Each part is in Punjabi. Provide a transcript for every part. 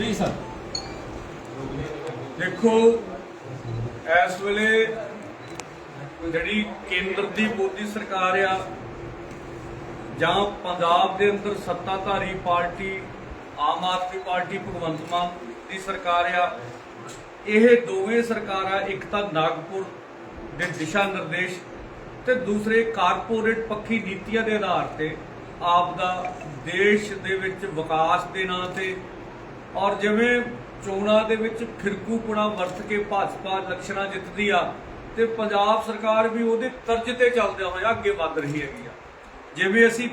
ਨਹੀਂ ਸਰ। ਦੇਖੋ, ਇਸ ਵੇਲੇ ਜਿਹੜੀ ਕੇਂਦਰ ਦੀ ਮੋਦੀ ਸਰਕਾਰ ਆ, ਜਾਂ ਪੰਜਾਬ ਦੇ ਅੰਦਰ ਸੱਤਾਧਾਰੀ ਪਾਰਟੀ, ਆਮ ਆਦਮੀ ਪਾਰਟੀ, ਭਗਵੰਤ ਮਾਨ ਦੀ ਸਰਕਾਰ ਆ, ਇਹ ਦੋਵੇਂ ਸਰਕਾਰਾਂ ਇੱਕ ਤਾਂ ਨਾਗਪੁਰ ਦੇ ਦਿਸ਼ਾ ਨਿਰਦੇਸ਼ ਤੇ ਦੂਸਰੇ ਕਾਰਪੋਰੇਟ ਪੱਖੀ ਨੀਤੀਆਂ ਦੇ ਆਧਾਰ ਤੇ ਆਪ ਦਾ ਦੇਸ਼ ਦੇ ਵਿੱਚ ਵਿਕਾਸ ਦੇ ਨਾਂ ਤੇ ਔਰ ਜਿਵੇਂ ਚੋਣਾਂ ਦੇ ਵਿੱਚ ਫਿਰਕੂਪੁਣਾ ਵਰਤ ਕੇ ਭਾਜਪਾ ਇਲੈਕਸ਼ਨਾਂ ਜਿੱਤਦੀ ਆ, ਤੇ ਪੰਜਾਬ ਸਰਕਾਰ ਵੀ ਉਹਦੇ ਤਰਜ ਤੇ ਚੱਲਦਿਆਂ ਹੋਇਆ ਅੱਗੇ ਵੱਧ ਰਹੀ ਹੈਗੀ ਆ। ਜਿਵੇਂ ਅਸੀਂ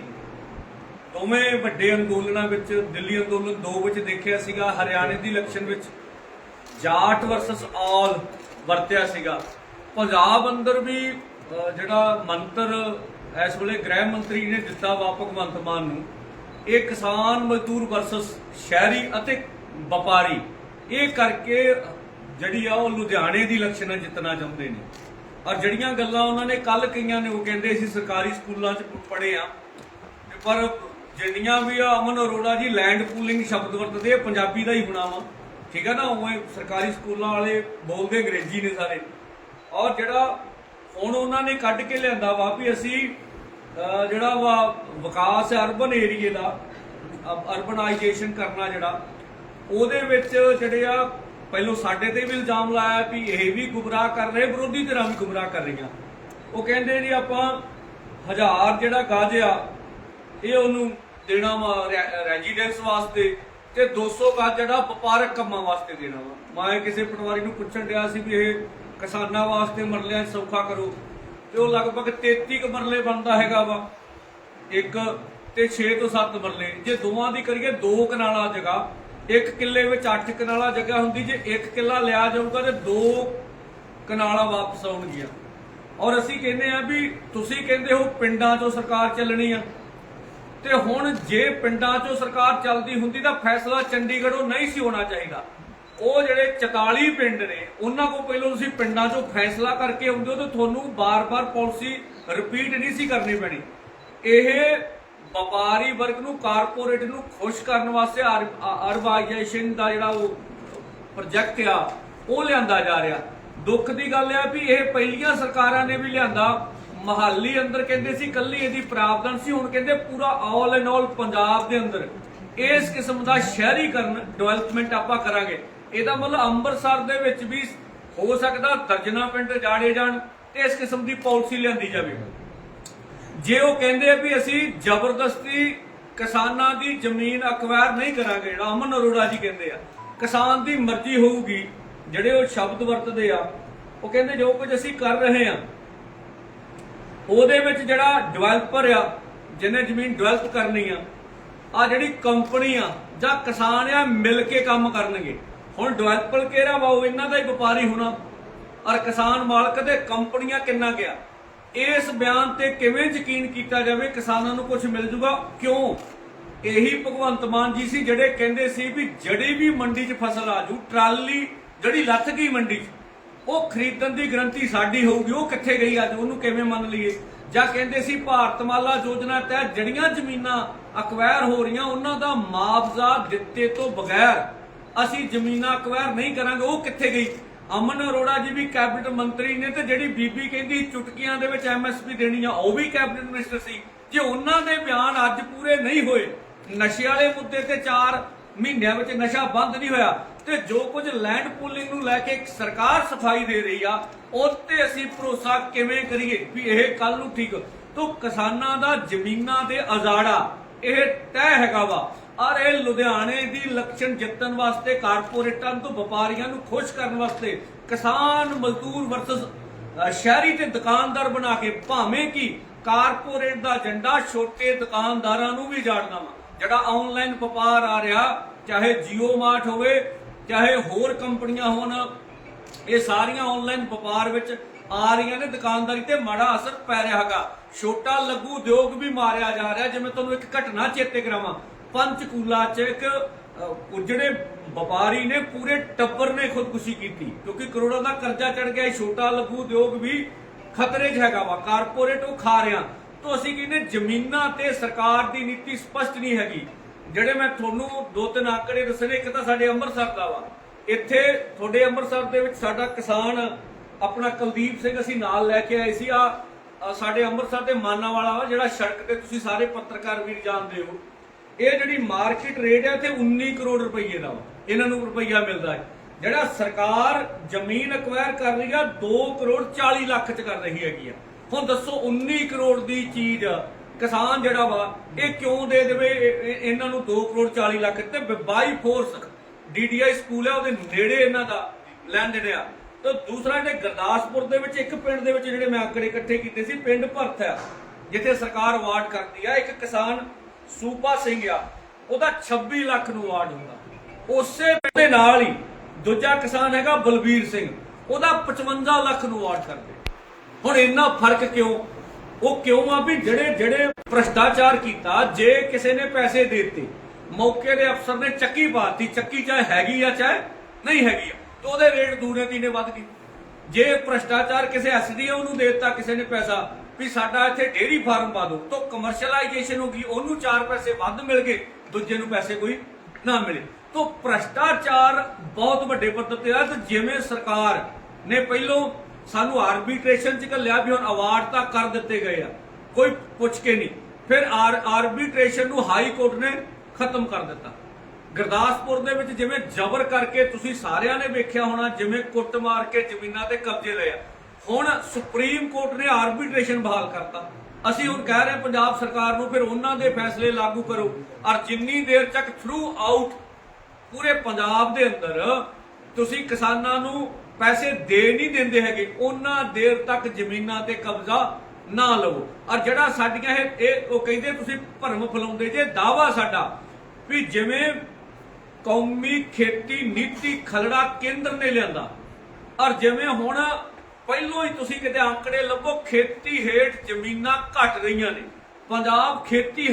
ਦੋਵੇਂ ਵੱਡੇ ਅੰਦੋਲਨਾਂ ਵਿੱਚ, ਦਿੱਲੀ ਅੰਦੋਲਨ 2 ਵਿੱਚ ਦੇਖਿਆ ਸੀਗਾ, ਹਰਿਆਣੇ ਦੀ ਇਲੈਕਸ਼ਨ ਵਿੱਚ ਜਾਟ ਵਰਸਸ ਆਲ ਵਰਤਿਆ ਸੀਗਾ। ਪੰਜਾਬ ਅੰਦਰ ਵੀ ਜਿਹੜਾ ਮੰਤਰ ਇਸ ਵੇਲੇ ਗ੍ਰਹਿ ਮੰਤਰੀ ਨੇ ਦਿੱਤਾ ਵਾ ਭਗਵੰਤ ਮਾਨ ਨੂੰ ਇਹ ਕਿਸਾਨ ਮਜ਼ਦੂਰ ਵਰਸਸ ਸ਼ਹਿਰੀ ਅਤੇ ਵਪਾਰੀ। ਇਹ ਕਰਕੇ ਜਿਹੜੀ ਆ ਉਹ ਲੁਧਿਆਣੇ ਦੀ ਇਲੈਕਸ਼ਨ ਜਿੱਤਣਾ ਚਾਹੁੰਦੇ ਨੇ। ਔਰ ਜਿਹੜੀਆਂ ਗੱਲਾਂ ਉਹਨਾਂ ਨੇ ਕੱਲ ਕਈਆਂ ਨੇ, ਉਹ ਕਹਿੰਦੇ ਸੀ ਸਰਕਾਰੀ ਸਕੂਲਾਂ 'ਚ ਪੜ੍ਹੇ ਆ। ਪਰ ਜਿਹੜੀਆਂ ਵੀ ਆ ਅਮਨ ਅਰੋੜਾ ਜੀ ਲੈਂਡ ਪੂਲਿੰਗ ਸ਼ਬਦ ਵਰਤਦੇ ਆ ਪੰਜਾਬੀ ਦਾ ਹੀ ਹੋਣਾ ਵਾ। ਠੀਕ ਹੈ ਨਾ, ਉਵੇਂ ਸਰਕਾਰੀ ਸਕੂਲਾਂ ਵਾਲੇ ਬੋਲਦੇ ਅੰਗਰੇਜ਼ੀ ਨੇ ਸਾਰੇ। ਔਰ ਜਿਹੜਾ ਹੁਣ ਉਹਨਾਂ ਨੇ ਕੱਢ ਕੇ ਲਿਆਂਦਾ ਵਾ ਵੀ ਅਸੀਂ ਜਿਹੜਾ ਵਾ ਵਿਕਾਸ ਅਰਬਨ ਏਰੀਏ ਦਾ ਅਰਬਨਾਈਜੇਸ਼ਨ ਕਰਨਾ ਜਿਹੜਾ, ਉਹਦੇ ਵਿੱਚ ਜਿਹੜੇ ਆ ਪਹਿਲੋਂ ਸਾਡੇ ਤੇ ਵੀ ਇਲਜ਼ਾਮ ਲਾਇਆ ਵੀ ਇਹ ਵੀ ਗੁੰਮਰਾਹ ਕਰ ਰਹੇ, ਵਿਰੋਧੀ ਧਿਰਾਂ ਵੀ ਗੁੰਮਰਾਹ ਕਰ ਰਹੀਆਂ। ਉਹ ਕਹਿੰਦੇ ਜੀ ਆਪਾਂ ਹਜ਼ਾਰ ਜਿਹੜਾ ਗੱਜ ਆ, ਇਹ ਉਹਨੂੰ ਦੇਣਾ ਵਾ ਰੈਜ਼ੀਡੈਂਸ ਵਾਸਤੇ ਤੇ 200 ਗੱਜ ਜਿਹੜਾ ਵਪਾਰਕ ਕੰਮਾਂ ਵਾਸਤੇ ਦੇਣਾ ਵਾ। ਮੈਂ ਕਿਸੇ ਪਟਵਾਰੀ ਨੂੰ ਪੁੱਛਣ ਡਿਆ ਸੀ ਵੀ ਇਹ ਕਿਸਾਨਾਂ ਵਾਸਤੇ ਮਰਲਿਆਂ 'ਚ ਸੌਖਾ ਕਰੋ। ਤੇ ਉਹ ਲਗਭਗ 33 ਕ ਮਰਲੇ ਬਣਦਾ ਹੈਗਾ ਵਾ। ਇੱਕ ਤੇ 6 ਤੋਂ 7 ਮਰਲੇ। ਜੇ ਦੋਵਾਂ ਦੀ ਕਰੀਏ, ਦੋ ਕਨਾਲਾ ਜਗ੍ਹਾ। ਇੱਕ ਕਿੱਲੇ ਵਿੱਚ 8 ਕਨਾਲਾ ਜਗ੍ਹਾ ਹੁੰਦੀ। ਜੇ ਇੱਕ ਕਿੱਲਾ ਲਿਆ ਜਾਊਗਾ ਤੇ ਦੋ ਕਨਾਲਾ ਵਾਪਸ ਆਉਣਗੀਆਂ। ਔਰ ਅਸੀਂ ਕਹਿੰਦੇ ਆ ਵੀ ਤੁਸੀਂ ਕਹਿੰਦੇ ਹੋ ਪਿੰਡਾਂ 'ਚੋਂ ਸਰਕਾਰ ਚੱਲਣੀ ਆ। ਤੇ ਹੁਣ ਜੇ ਪਿੰਡਾਂ 'ਚੋਂ ਸਰਕਾਰ ਚੱਲਦੀ ਹੁੰਦੀ ਤਾਂ ਫੈਸਲਾ ਚੰਡੀਗੜ੍ਹੋਂ ਨਹੀਂ ਸੀ ਹੋਣਾ ਚਾਹੀਦਾ। ਉਹ ਜਿਹੜੇ 44 ਪਿੰਡ ਨੇ, ਉਹਨਾਂ ਕੋਲ ਪਹਿਲਾਂ ਤੁਸੀਂ ਪਿੰਡਾਂ 'ਚੋਂ ਫੈਸਲਾ ਕਰਕੇ ਆਉਂਦੇ ਹੋ ਤਾਂ ਤੁਹਾਨੂੰ ਬਾਰ-ਬਾਰ ਪਾਲਿਸੀ ਰਿਪੀਟ ਨਹੀਂ ਸੀ ਕਰਨੀ ਪੈਣੀ। ਇਹ ਵਪਾਰੀ ਵਰਗ ਨੂੰ ਕਾਰਪੋਰੇਟ ਨੂੰ ਖੁਸ਼ ਕਰਨ ਵਾਸਤੇ ਅਰਬਾਈਜੇਸ਼ਨ ਦਾ ਜਿਹੜਾ ਉਹ ਪ੍ਰੋਜੈਕਟ ਆ, ਉਹ ਲਿਆਂਦਾ ਜਾ ਰਿਹਾ। ਦੁੱਖ ਦੀ ਗੱਲ ਆ ਵੀ ਇਹ ਪਹਿਲੀਆਂ ਸਰਕਾਰਾਂ ਨੇ ਵੀ ਲਿਆਂਦਾ। ਮਹਾਲੀ ਅੰਦਰ ਕਹਿੰਦੇ ਸੀ ਕੱਲੀ ਇਹਦੀ ਪ੍ਰਾਵਧਾਨ ਸੀ, ਹੁਣ ਕਹਿੰਦੇ ਪੂਰਾ ਆਲ ਐਂਡ ਆਲ ਪੰਜਾਬ ਦੇ ਅੰਦਰ। ਇਸ ਕਿਸਮ ਦਾ ਸ਼ਹਿਰੀਕਰਨ ਡਿਵੈਲਪਮੈਂਟ ਆਪਾਂ ਕਰਾਂਗੇ। ਇਹਦਾ ਮਤਲਬ ਅੰਮ੍ਰਿਤਸਰ ਦੇ ਵਿੱਚ ਵੀ ਹੋ ਸਕਦਾ ਦਰਜਨਾ ਪਿੰਡ ਜਾੜੇ ਜਾਣ ਤੇ ਇਸ ਕਿਸਮ ਦੀ ਪਾਲਿਸੀ ਲਿਆਂਦੀ ਜਾਵੇ। ਜੇ ਉਹ ਕਹਿੰਦੇ ਆ ਵੀ ਅਸੀਂ ਜ਼ਬਰਦਸਤੀ ਕਿਸਾਨਾਂ ਦੀ ਜ਼ਮੀਨ ਅਕਵਾਇਰ ਨਹੀਂ ਕਰਾਂਗੇ, ਜਿਹੜਾ ਅਮਨ ਅਰੋੜਾ ਜੀ ਕਹਿੰਦੇ ਆ, ਕਿਸਾਨ ਦੀ ਮਰਜ਼ੀ ਹੋਊਗੀ, ਜਿਹੜੇ ਉਹ ਸ਼ਬਦ ਵਰਤਦੇ ਆ, ਉਹ ਕਹਿੰਦੇ ਜੋ ਕੁਝ ਅਸੀਂ ਕਰ ਰਹੇ ਆ ਉਹਦੇ ਵਿੱਚ ਜਿਹੜਾ ਡਿਵੈਲਪਰ ਆ, ਜਿਹਨੇ ਜ਼ਮੀਨ ਡਿਵੈਲਪ ਕਰਨੀ ਆ ਆ ਜਿਹੜੀ ਕੰਪਨੀ ਆ ਜਾਂ ਕਿਸਾਨ ਆ, ਮਿਲ ਕੇ ਕੰਮ ਕਰਨਗੇ। ਹੁਣ ਡਿਵੈਲਪਰ ਕਿਹੜਾ ਵਾ ਉਹ ਇਹਨਾਂ ਦਾ ਹੀ ਵਪਾਰੀ ਹੋਣਾ। ਔਰ ਕਿਸਾਨ ਮਾਲਕ ਤੇ ਕੰਪਨੀਆਂ ਕਿੰਨਾ ਗਿਆ। ਇਸ ਬਿਆਨ ਤੇ ਕਿਵੇਂ ਯਕੀਨ ਕੀਤਾ ਜਾਵੇ, ਕਿਸਾਨਾਂ ਨੂੰ ਕੁਝ ਮਿਲ ਜੂਗਾ? ਕਿਉਂ? ਇਹੀ ਭਗਵੰਤ ਮਾਨ ਜੀ ਸੀ ਜਿਹੜੇ ਕਹਿੰਦੇ ਸੀ ਵੀ ਜਿਹੜੀ ਵੀ ਮੰਡੀ 'ਚ ਫਸਲ ਆ ਜੂ, ਟਰਾਲੀ ਜਿਹੜੀ ਲੱਥ ਗਈ ਮੰਡੀ 'ਚ, ਉਹ ਖਰੀਦਣ ਦੀ ਗਰੰਟੀ ਸਾਡੀ ਹੋਊਗੀ, ਉਹ ਕਿੱਥੇ ਗਈ ਅੱਜ, ਉਹਨੂੰ ਕਿਵੇਂ ਮੰਨ ਲਈਏ? ਜਾਂ ਕਹਿੰਦੇ ਸੀ ਭਾਰਤਮਾਲਾ ਯੋਜਨਾ ਤਹਿਤ ਜਿਹੜੀਆਂ ਜ਼ਮੀਨਾਂ ਅਕਵਾਇਰ ਹੋ ਰਹੀਆਂ, ਉਹਨਾਂ ਦਾ ਮੁਆਵਜ਼ਾ ਦਿੱਤੇ ਤੋਂ ਬਗੈਰ ਅਸੀਂ ਜ਼ਮੀਨਾਂ ਅਕਵਾਇਰ ਨਹੀਂ ਕਰਾਂਗੇ, ਉਹ ਕਿੱਥੇ ਗਈ? ਅਮਨ ਅਰੋੜਾ ਜੀ ਵੀ ਕੈਬਨਿਟ ਮੰਤਰੀ ਨੇ ਤੇ ਜਿਹੜੀ ਬੀਬੀ ਕਹਿੰਦੀ ਚੁਟਕੀਆਂ ਦੇ ਵਿੱਚ ਐਮਐਸਪੀ ਦੇਣੀ ਆ, ਉਹ ਵੀ ਕੈਬਨਿਟ ਮਿਨਿਸਟਰ ਸੀ। ਜੇ ਉਹਨਾਂ ਦੇ ਬਿਆਨ ਅੱਜ ਪੂਰੇ ਨਹੀਂ ਹੋਏ, ਨਸ਼ੇ ਵਾਲੇ ਮੁੱਦੇ ਤੇ 4 ਮਹੀਨਿਆਂ ਵਿੱਚ ਨਸ਼ਾ ਬੰਦ ਨਹੀਂ ਹੋਇਆ, ਤੇ ਜੋ ਕੁਝ ਲੈਂਡ ਪੂਲਿੰਗ ਨੂੰ ਲੈ ਕੇ ਸਰਕਾਰ ਸਫ਼ਾਈ ਦੇ ਰਹੀ ਆ ਉਹ ਤੇ ਅਸੀਂ ਭਰੋਸਾ ਕਿਵੇਂ ਕਰੀਏ ਵੀ ਇਹ ਕੱਲ ਨੂੰ ਠੀਕ? ਤੋਂ ਕਿਸਾਨਾਂ ਦਾ ਜ਼ਮੀਨਾਂ ਦੇ ਅਜ਼ਾੜਾ, ਇਹ ਤੈਅ ਹੈਗਾ ਵਾ। ਔਰ ਇਹ ਲੁਧਿਆਣੇ ਦੀ ਇਲੈਕਸ਼ਨ ਜਿੱਤਣ ਵਾਸਤੇ ਕਾਰਪੋਰੇਟਾਂ ਤੋਂ ਵਪਾਰੀਆਂ ਨੂੰ ਖੁਸ਼ ਕਰਨ ਵਾਸਤੇ ਕਿਸਾਨ ਮਜ਼ਦੂਰ ਵਰਸਸ ਸ਼ਹਿਰੀ ਤੇ ਦੁਕਾਨਦਾਰ ਬਣਾ ਕੇ ਭਾਵੇਂ ਕਿ ਕਾਰਪੋਰੇਟ ਦਾ ਏਜੰਡਾ ਛੋਟੇ ਦੁਕਾਨਦਾਰਾਂ ਨੂੰ ਵੀ ਜਾੜਨਾ ਵਾ। ਜਿਹੜਾ ਆਨਲਾਈਨ ਵਪਾਰ ਆ ਰਿਹਾ, ਚਾਹੇ ਜੀਓ ਮਾਰਟ ਹੋਵੇ, ਚਾਹੇ ਹੋਰ ਕੰਪਨੀਆਂ ਹੋਣ, ਇਹ ਸਾਰੀਆਂ ਆਨਲਾਈਨ ਵਪਾਰ ਵਿੱਚ ਆ ਰਹੀਆਂ ਨੇ। ਦੁਕਾਨਦਾਰੀ ਤੇ ਮਾੜਾ ਅਸਰ ਪੈ ਰਿਹਾ ਹੈਗਾ। ਛੋਟਾ ਲਘੂ ਉਦਯੋਗ ਵੀ ਮਾਰਿਆ ਜਾ ਰਿਹਾ, ਜਿਵੇਂ ਤੁਹਾਨੂੰ ਇੱਕ ਘਟਨਾ ਚੇਤੇ ਕਰਾਵਾਂ। ਪੰਚਕੂਲਾ ਚ ਇੱਕ ਉਹ ਜਿਹੜੇ ਵਪਾਰੀ ਨੇ ਪੂਰੇ ਟੱਬਰ ਨੇ ਖੁਦਕੁਸ਼ੀ ਕੀਤੀ, ਕਿਉਂਕਿ ਕਰੋੜਾਂ ਦਾ ਕਰਜ਼ਾ ਚੜ ਗਿਆ, ਇਹ ਛੋਟਾ ਲਘੂ ਉਦਯੋਗ ਵੀ ਖਤਰੇ 'ਚ ਹੈਗਾ ਵਾ ਕਾਰਪੋਰੇਟ ਉਹ ਖਾ ਰਿਆ ਤੋਂ ਅਸੀਂ ਕਹਿੰਦੇ ਜ਼ਮੀਨਾਂ ਤੇ ਸਰਕਾਰ ਦੀ ਨੀਤੀ ਸਪਸ਼ਟ ਨਹੀਂ ਹੈਗੀ। ਜਿਹੜੇ ਮੈਂ ਤੁਹਾਨੂੰ ਦੋ ਤਿੰਨ ਆંકੜੇ ਦੱਸਣੇ ਇੱਕ ਤਾਂ ਸਾਡੇ ਅੰਮ੍ਰਿਤਸਰ ਦਾ ਵਾ। ਇੱਥੇ ਤੁਹਾਡੇ ਅੰਮ੍ਰਿਤਸਰ ਦੇ ਵਿੱਚ ਸਾਡਾ ਕਿਸਾਨ, ਆਪਣਾ ਕੁਲਦੀਪ ਸਿੰਘ ਅਸੀਂ ਨਾਲ ਲੈ ਕੇ ਆਏ ਸੀ। ਆ ਸਾਡੇ ਅੰਮ੍ਰਿਤਸਰ ਦੇ ਮਾਨਾ ਵਾਲਾ ਵਾ, ਜਿਹੜਾ ਸੜਕ ਤੇ ਤੁਸੀਂ ਸਾਰੇ ਪੱਤਰਕਾਰ ਵੀਰ ਜਾਣਦੇ ਹੋ। ਇਹ ਜਿਹੜੀ ਮਾਰਕੀਟ ਰੇਟ ਹੈ ਇੱਥੇ 19 ਕਰੋੜ ਰੁਪਏ ਦਾ ਇਹਨਾਂ ਨੂੰ ਰੁਪਈਆ ਮਿਲਦਾ ਹੈ। ਜਿਹੜਾ ਸਰਕਾਰ ਜ਼ਮੀਨ ਅਕਵਾਇਰ ਕਰ ਰਹੀ ਆ 2 ਕਰੋੜ 40 ਲੱਖ ਚ ਕਰ ਰਹੀ ਹੈਗੀ ਆ। ਹੁਣ ਦੱਸੋ 19 ਕਰੋੜ ਦੀ ਚੀਜ਼ ਕਿਸਾਨ ਜਿਹੜਾ ਵਾ, ਇਹ ਕਿਉਂ ਦੇ ਦੇਵੇ? ਇਹਨਾਂ ਨੂੰ 2 ਕਰੋੜ 40 ਲੱਖ ਤੇ ਬਾਈ ਫੋਰਸ ਡੀਡੀਆਈ ਸਕੂਲ ਹੈ ਉਹਦੇ ਨੇੜੇ ਇਹਨਾਂ ਦਾ ਲੈਣ ਦੇਣ ਆ। ਤੇ ਦੂਸਰਾ ਜਿਹੜੇ ਗੁਰਦਾਸਪੁਰ ਦੇ ਵਿੱਚ, ਇੱਕ ਪਿੰਡ ਦੇ ਵਿੱਚ ਜਿਹੜੇ ਮੈਂ ਆંકੜੇ ਇਕੱਠੇ ਕੀਤੇ ਸੀ, ਪਿੰਡ ਭਰਤ ਆ, ਜਿੱਥੇ ਸਰਕਾਰ ਅਵਾਰਡ ਕਰਦੀ ਆ। ਇੱਕ ਕਿਸਾਨ ਸੂਪਾ ਸਿੰਘ ਆ, ਉਹਦਾ 26 ਲੱਖ ਨੂੰ ਅਵਾਰਡ ਹੁੰਦਾ। ਉਸੇ ਦੇ ਨਾਲ ਹੀ ਦੂਜਾ ਕਿਸਾਨ ਹੈਗਾ ਬਲਬੀਰ ਸਿੰਘ, ਉਹਦਾ 55 ਲੱਖ ਨੂੰ ਅਵਾਰਡ ਕਰਦੇ। ਹੁਣ ਇੰਨਾ ਫ਼ਰਕ ਕਿਉਂ? ਉਹ ਕਿਉਂ ਆ ਵੀ ਜਿਹੜੇ ਜਿਹੜੇ ਭ੍ਰਸ਼ਟਾਚਾਰ ਕੀਤਾ, ਜੇ ਕਿਸੇ ਨੇ ਪੈਸੇ ਦੇ ਦਿੱਤੇ, ਮੌਕੇ ਦੇ ਅਫਸਰ ਨੇ ਚੱਕੀ ਪਾਤੀ, ਚੱਕੀ ਚਾਹੇ ਹੈਗੀ ਆ, ਚਾਹੇ ਨਹੀਂ ਹੈਗੀ ਆ, ਤੇ ਉਹਦੇ ਰੇਟ ਦੂਨੇ ਤੀਨੇ ਵੱਧ ਗਏ। ਜੇ ਭ੍ਰਸ਼ਟਾਚਾਰ ਕਿਸੇ ਐਸਡੀਓ ਨੂੰ ਦੇ ਦਿੱਤਾ, ਕਿਸੇ ਨੇ ਪੈਸਾ ਵੀ ਸਾਡਾ ਇੱਥੇ ਡੇਰੀ ਫਾਰਮ ਪਾ ਦਿਓ। ਤਾਂ ਕਮਰਸ਼ੀਅਲਾਈਜੇਸ਼ਨ ਹੋ ਗਈ, ਉਹਨੂੰ 4 ਪੈਸੇ ਵੱਧ ਮਿਲ ਗਏ, ਦੂਜੇ ਨੂੰ ਪੈਸੇ ਕੋਈ ਨਾ ਮਿਲੇ। ਤਾਂ ਭ੍ਰਸ਼ਟਾਚਾਰ ਬਹੁਤ ਵੱਡੇ ਪੱਧਰ ਤੇ ਆ, ਤੇ ਜਿਵੇਂ ਸਰਕਾਰ ਨੇ ਪਹਿਲੋਂ ਸਾਨੂੰ ਆਰਬਿਟ੍ਰੇਸ਼ਨ ਚ ਘੱਲਿਆ ਵੀ ਹੁਣ ਅਵਾਰਡ ਤਾਂ ਕਰ ਦਿੱਤੇ ਗਏ ਆ, ਕੋਈ ਪੁੱਛ ਕੇ ਨਹੀਂ। ਫਿਰ ਆਰ ਆਰਬਿਟ੍ਰੇਸ਼ਨ ਨੂੰ ਹਾਈ ਕੋਰਟ ਨੇ ਖਤਮ ਕਰ ਦਿੱਤਾ। ਗੁਰਦਾਸਪੁਰ ਦੇ ਵਿੱਚ ਜਿਵੇਂ ਜ਼ਬਰ ਕਰਕੇ ਤੁਸੀਂ ਸਾਰਿਆਂ ਨੇ ਵੇਖਿਆ ਹੋਣਾ, ਜਿਵੇਂ ਕੁੱਟ ਮਾਰ ਕੇ ਜ਼ਮੀਨਾਂ ਤੇ ਕਬਜ਼ੇ ਲਏ ਆ ਹੁਣ ਸੁਪਰੀਮ ਕੋਰਟ ਨੇ ਆਰਬਿਟ੍ਰੇਸ਼ਨ ਬਹਾਲ ਕਰਤਾ। ਅਸੀਂ ਹੁਣ ਕਹਿ ਰਹੇ ਪੰਜਾਬ ਸਰਕਾਰ ਨੂੰ ਫਿਰ ਉਹਨਾਂ ਦੇ ਫੈਸਲੇ ਲਾਗੂ ਕਰੋ। ਔਰ ਜਿੰਨੀ ਦੇਰ ਤੱਕ ਥਰੂ ਆਊਟ ਪੂਰੇ ਪੰਜਾਬ ਦੇ ਅੰਦਰ ਤੁਸੀਂ ਕਿਸਾਨਾਂ ਨੂੰ ਪੈਸੇ ਦੇ ਨਹੀਂ ਦਿੰਦੇ ਹੈਗੇ, ਉਹਨਾਂ ਦੇਰ ਤੱਕ ਜ਼ਮੀਨਾਂ ਤੇ ਕਬਜ਼ਾ ਨਾ ਲਵੋ। ਔਰ ਜਿਹੜਾ ਸਾਡੀਆਂ ਇਹ ਉਹ ਕਹਿੰਦੇ ਤੁਸੀਂ ਭਰਮ ਫਲਾਉਂਦੇ ਜੇ ਦਾਵਾ ਸਾਡਾ ਵੀ ਜਿਵੇਂ ਕੌਮੀ ਖੇਤੀ ਨੀਤੀ ਖਲੜਾ ਕੇਂਦਰ ਨੇ ਲਿਆਂਦਾ। ਔਰ ਜਿਵੇਂ ਹੁਣ ਪਹਿਲੋਂ ਹੀ ਤੁਸੀਂ ਕਿਤੇ ਅੰਕੜੇ ਲੱਭੋ, ਖੇਤੀ ਹੇਠ ਜ਼ਮੀਨਾਂ ਘਟ ਰਹੀਆਂ ਨੇ। ਪੰਜਾਬ ਖੇਤੀ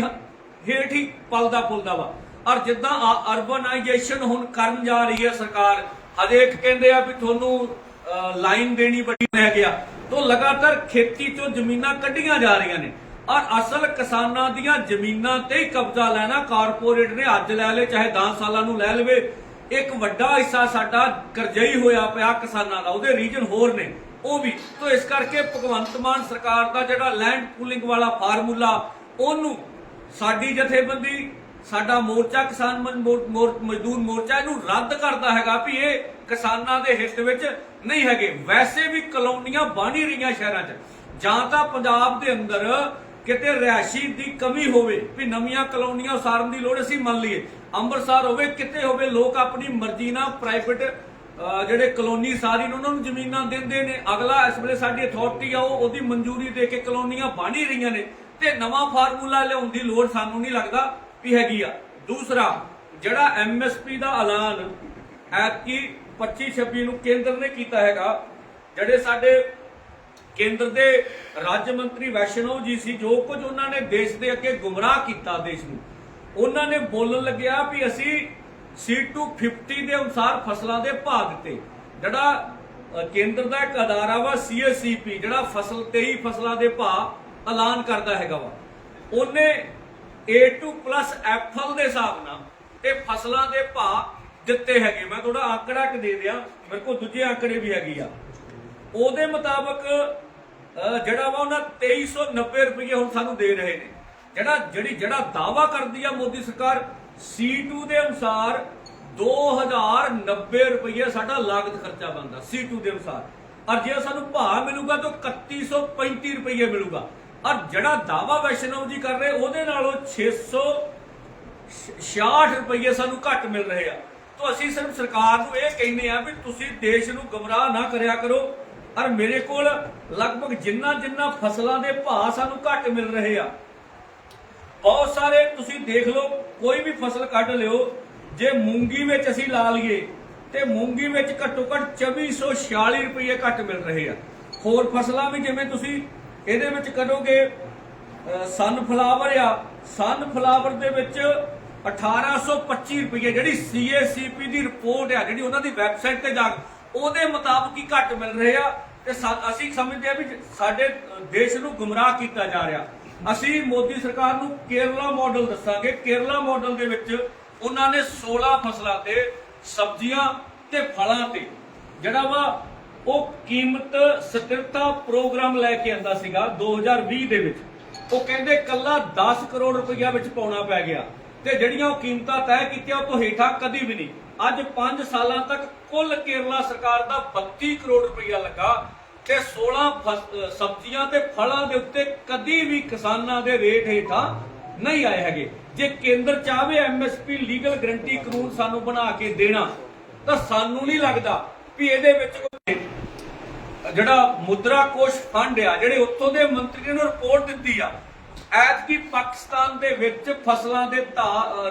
ਹੇਠ ਹੀ ਪਲਦਾ ਫੁੱਲਦਾ ਵਾ। ਔਰ ਜਿੱਦਾਂ ਅਰਬਨਾਈਜੇਸ਼ਨ ਹੁਣ ਕਰਨ ਜਾ ਰਹੀ ਹੈ ਸਰਕਾਰ ਹਰੇਕ ਕਹਿੰਦੇ ਆ ਵੀ ਤੁਹਾਨੂੰ ਲਾਈਨ ਦੇਣੀ ਬੜੀ ਹੈ ਗਿਆ। ਤੋਂ ਲਗਾਤਾਰ ਖੇਤੀ ਤੋਂ ਜ਼ਮੀਨਾਂ ਕੱਢੀਆਂ ਜਾ ਰਹੀਆਂ ਨੇ। ਔਰ ਅਸਲ ਕਿਸਾਨਾਂ ਦੀਆਂ ਜ਼ਮੀਨਾਂ ਤੇ ਹੀ ਕਬਜ਼ਾ ਲੈਣਾ ਕਾਰਪੋਰੇਟ ਨੇ ਅੱਜ ਲੈ ਲੇ ਚਾਹੇ 10 ਸਾਲਾਂ ਨੂੰ ਲੈ ਲਵੇ। ਇੱਕ ਵੱਡਾ ਹਿੱਸਾ ਸਾਡਾ ਕਰਜ਼ਈ ਹੋਇਆ ਪਿਆ ਕਿਸਾਨਾਂ ਦਾ, ਉਹਦੇ ਰੀਜਨ ਹੋਰ ਨੇ। ਉਹ ਵੀ। ਤੋਂ ਇਸ ਕਰਕੇ ਭਗਵੰਤ ਮਾਨ ਸਰਕਾਰ ਦਾ ਜਿਹੜਾ ਲੈਂਡ ਪੂਲਿੰਗ ਵਾਲਾ ਫਾਰਮੂਲਾ, ਉਹਨੂੰ ਸਾਡੀ ਜਥੇਬੰਦੀ, ਸਾਡਾ ਮੋਰਚਾ, ਕਿਸਾਨ ਮਜ਼ਦੂਰ ਮੋਰਚਾ ਇਹਨੂੰ ਰੱਦ ਕਰਦਾ ਹੈਗਾ ਵੀ ਇਹ ਕਿਸਾਨਾਂ ਦੇ ਹਿੱਤ ਵਿੱਚ ਨਹੀਂ ਹੈਗੇ। ਵੈਸੇ ਵੀ ਕਲੋਨੀਆਂ ਬਣ ਹੀ ਰਹੀਆਂ ਸ਼ਹਿਰਾਂ 'ਚ। ਜਾਂ ਤਾਂ ਪੰਜਾਬ ਦੇ ਅੰਦਰ ਕਿਤੇ ਰਿਹਾਇਸ਼ੀ ਦੀ ਕਮੀ ਹੋਵੇ ਵੀ ਨਵੀਆਂ ਕਲੋਨੀਆਂ ਉਸਾਰਨ ਦੀ ਲੋੜ ਅਸੀਂ ਮੰਨ ਲਈਏ। ਅੰਮ੍ਰਿਤਸਰ ਹੋਵੇ, ਕਿਤੇ ਹੋਵੇ, ਲੋਕ ਆਪਣੀ ਮਰਜ਼ੀ ਨਾਲ ਪ੍ਰਾਈਵੇਟ ਜਿਹੜੇ ਕਲੋਨੀ ਸਾਰੀ ਨੂੰ ਉਹਨਾਂ ਨੂੰ ਜ਼ਮੀਨਾਂ ਦਿੰਦੇ ਨੇ। ਅਗਲਾ ਇਸ ਵੇਲੇ ਸਾਡੀ ਅਥਾਰਟੀ ਆ, ਉਹ ਉਹਦੀ ਮਨਜ਼ੂਰੀ ਦੇ ਕੇ ਕਲੋਨੀਆਂ ਬਣ ਹੀ ਰਹੀਆਂ ਨੇ। ਤੇ ਨਵਾਂ ਫਾਰਮੂਲਾ ਲਿਆਉਣ ਦੀ ਲੋੜ ਸਾਨੂੰ ਨਹੀਂ ਲੱਗਦਾ ਵੀ ਹੈਗੀ ਆ। ਦੂਸਰਾ, ਜਿਹੜਾ ਐਮਐਸਪੀ ਦਾ ਐਲਾਨ ਐਤਕੀ 25 26 ਨੂੰ ਕੇਂਦਰ ਨੇ ਕੀਤਾ ਹੈਗਾ, ਜਿਹੜੇ ਸਾਡੇ ਕੇਂਦਰ ਦੇ ਰਾਜ ਮੰਤਰੀ ਵੈਸ਼ਨੋ ਜੀ ਸੀ, ਜੋ ਕੁਝ ਉਹਨਾਂ ਨੇ ਦੇਸ਼ ਦੇ ਅੱਗੇ ਗੁੰਮਰਾਹ ਕੀਤਾ ਦੇਸ਼ ਨੂੰ, ਉਹਨਾਂ ਨੇ ਬੋਲਣ ਲੱਗਿਆ ਵੀ ਅਸੀਂ C250 ਦੇ ਅਨੁਸਾਰ ਫਸਲਾਂ ਦੇ ਭਾਅ ਦਿੱਤੇ। ਜਿਹੜਾ ਕੇਂਦਰ ਦਾ ਇੱਕ ਅਦਾਰਾ ਵਾ CSCP ਜਿਹੜਾ ਫਸਲ ਤੇ ਹੀ ਫਸਲਾਂ ਦੇ ਭਾਅ ਐਲਾਨ ਕਰਦਾ ਹੈਗਾ ਵਾ। ਉਹਨੇ A2 ਦੇ ਹਿਸਾਬ ਨਾਲ ਤੇ ਫਸਲਾਂ ਦੇ ਭਾਅ ਦਿੱਤੇ ਹੈਗੇ। ਮੈਂ ਥੋੜਾ ਆંકੜਾ ਕਿ ਦੇ ਦਿਆਂ ਮੇਰੇ ਕੋਲ ਦੂਜੇ ਆંકੜੇ ਵੀ ਹੈਗੇ ਆ। ਉਹਦੇ ਮੁਤਾਬਕ ਅਹ, ਜਿਹੜਾ ਵਾ ਉਹਨਾਂ 2390 ਰੁਪਏ ਹੁਣ ਸਾਨੂੰ ਦੇ ਰਹੇ ਨੇ। ਜਿਹੜਾ ਜਿਹੜੀ ਜਿਹੜਾ ਦਾਵਾ ਕਰਦੀ ਆ ਮੋਦੀ ਸਰਕਾਰ C2 ਦੇ ਅਨੁਸਾਰ 2090 ਰੁਪਏ ਸਾਡਾ ਲਾਗਤ ਖਰਚਾ ਬਣਦਾ C2 ਦੇ ਅਨੁਸਾਰ। ਔਰ ਜੇ ਸਾਨੂੰ ਭਾਅ ਮਿਲੂਗਾ ਤਾਂ 3135 ਰੁਪਏ ਮਿਲੂਗਾ। ਔਰ ਜਿਹੜਾ ਦਾਵਾ ਵੈਸ਼ਨਵ ਜੀ ਕਰ ਰਹੇ, ਉਹਦੇ ਨਾਲੋਂ 600 66 ਰੁਪਏ ਸਾਨੂੰ ਘੱਟ ਮਿਲ ਰਹੇ ਆ। ਤਾਂ ਅਸੀਂ ਸਿਰਫ ਸਰਕਾਰ ਨੂੰ ਇਹ ਕਹਿੰਦੇ ਆ ਵੀ ਤੁਸੀਂ ਦੇਸ਼ ਨੂੰ ਗਮਰਾਹ ਨਾ ਕਰਿਆ ਕਰੋ। ਔਰ ਮੇਰੇ ਕੋਲ ਲਗਭਗ ਜਿੰਨਾ ਜਿੰਨਾ ਫਸਲਾਂ ਦੇ ਭਾਅ ਸਾਨੂੰ ਘੱਟ ਮਿਲ ਰਹੇ ਆ ਬਹੁਤ ਸਾਰੇ ਤੁਸੀਂ ਦੇਖ ਲਓ, ਕੋਈ ਵੀ ਫਸਲ ਕੱਢ ਲਿਓ, ਜੇ ਮੂੰਗੀ ਵਿੱਚ ਅਸੀਂ ਲਾ ਲਈਏ, ਤੇ ਮੂੰਗੀ ਵਿੱਚ ਘੱਟੋ ਘੱਟ 2446 ਰੁਪਏ ਘੱਟ ਮਿਲ ਰਹੇ ਆ। ਹੋਰ ਫਸਲਾਂ ਵੀ ਜਿਵੇਂ ਤੁਸੀਂ ਇਹਦੇ ਵਿੱਚ ਕੱਢੋਗੇ ਸਨਫਲਾਵਰ ਆ ਸਨਫਲਾਵਰ ਦੇ ਵਿੱਚ 1825 ਰੁਪਏ ਜਿਹੜੀ CACP ਦੀ ਰਿਪੋਰਟ ਆ, ਜਿਹੜੀ ਉਹਨਾਂ ਦੀ ਵੈਬਸਾਈਟ ਤੇ ਜਾ ਉਹਦੇ ਮੁਤਾਬਕ ਹੀ ਘੱਟ ਮਿਲ ਰਹੇ ਆ, ਤੇ ਅਸੀਂ ਸਮਝਦੇ ਆ ਵੀ ਸਾਡੇ ਦੇਸ਼ ਨੂੰ ਗੁੰਮਰਾਹ ਕੀਤਾ ਜਾ ਰਿਹਾ। ਅਸੀਂ ਮੋਦੀ ਸਰਕਾਰ ਨੂੰ ਕੇਰਲਾ ਮਾਡਲ ਦੱਸਾਂਗੇ। ਕੇਰਲਾ ਮਾਡਲ ਦੇ ਵਿੱਚ ਉਹਨਾਂ ਨੇ 16 ਫਸਲਾਂ ਤੇ ਸਬਜ਼ੀਆਂ ਤੇ ਫਲਾਂ ਤੇ ਜਿਹੜਾ ਵਾ ਉਹ ਕੀਮਤ ਸਥਿਰਤਾ ਪ੍ਰੋਗਰਾਮ ਲੈ ਕੇ ਆਂਦਾ ਸੀਗਾ 2020 ਦੇ ਵਿੱਚ। ਉਹ ਕਹਿੰਦੇ ਕੱਲਾ 10 ਕਰੋੜ ਰੁਪਈਆ ਵਿੱਚ ਪਾਉਣਾ ਪੈ ਗਿਆ ਤੇ ਜਿਹੜੀਆਂ ਉਹ ਕੀਮਤਾਂ ਤੈਅ ਕੀਤੀਆਂ ਉਹ ਤੋਂ ਹੇਠਾਂ ਕਦੀ ਵੀ ਨਹੀਂ। ਅੱਜ 5 ਸਾਲਾਂ ਤੱਕ ਕੁੱਲ ਕੇਰਲਾ ਸਰਕਾਰ ਦਾ 32 ਕਰੋੜ ਰੁਪਈਆ ਲੱਗਾ ਤੇ 16 ਸਬਜ਼ੀਆਂ ਤੇ ਫਲਾਂ ਦੇ ਉੱਤੇ ਕਦੀ ਵੀ ਕਿਸਾਨਾਂ ਦੇ ਰੇਟ ਹੇਠਾਂ ਨਹੀਂ ਆਏ ਹੈਗੇ। ਜੇ ਕੇਂਦਰ ਚਾਹਵੇ ਐਮਐਸਪੀ ਲੀਗਲ ਗਰੰਟੀ ਕਾਨੂੰਨ ਸਾਨੂੰ ਬਣਾ ਕੇ ਦੇਣਾ, ਤਾਂ ਸਾਨੂੰ ਨਹੀਂ ਲੱਗਦਾ ਵੀ ਇਹਦੇ ਵਿੱਚ ਕੋਈ ਜਿਹੜਾ ਮੁਦਰਾ ਕੋਸ਼ ਫੰਡ ਆ, ਜਿਹੜੇ ਉੱਥੋਂ ਦੇ ਮੰਤਰੀ ਨੇ ਰਿਪੋਰਟ ਦਿੱਤੀ ਆ, ਐਤਕੀ ਪਾਕਿਸਤਾਨ ਦੇ ਵਿੱਚ ਫਸਲਾਂ ਦੇ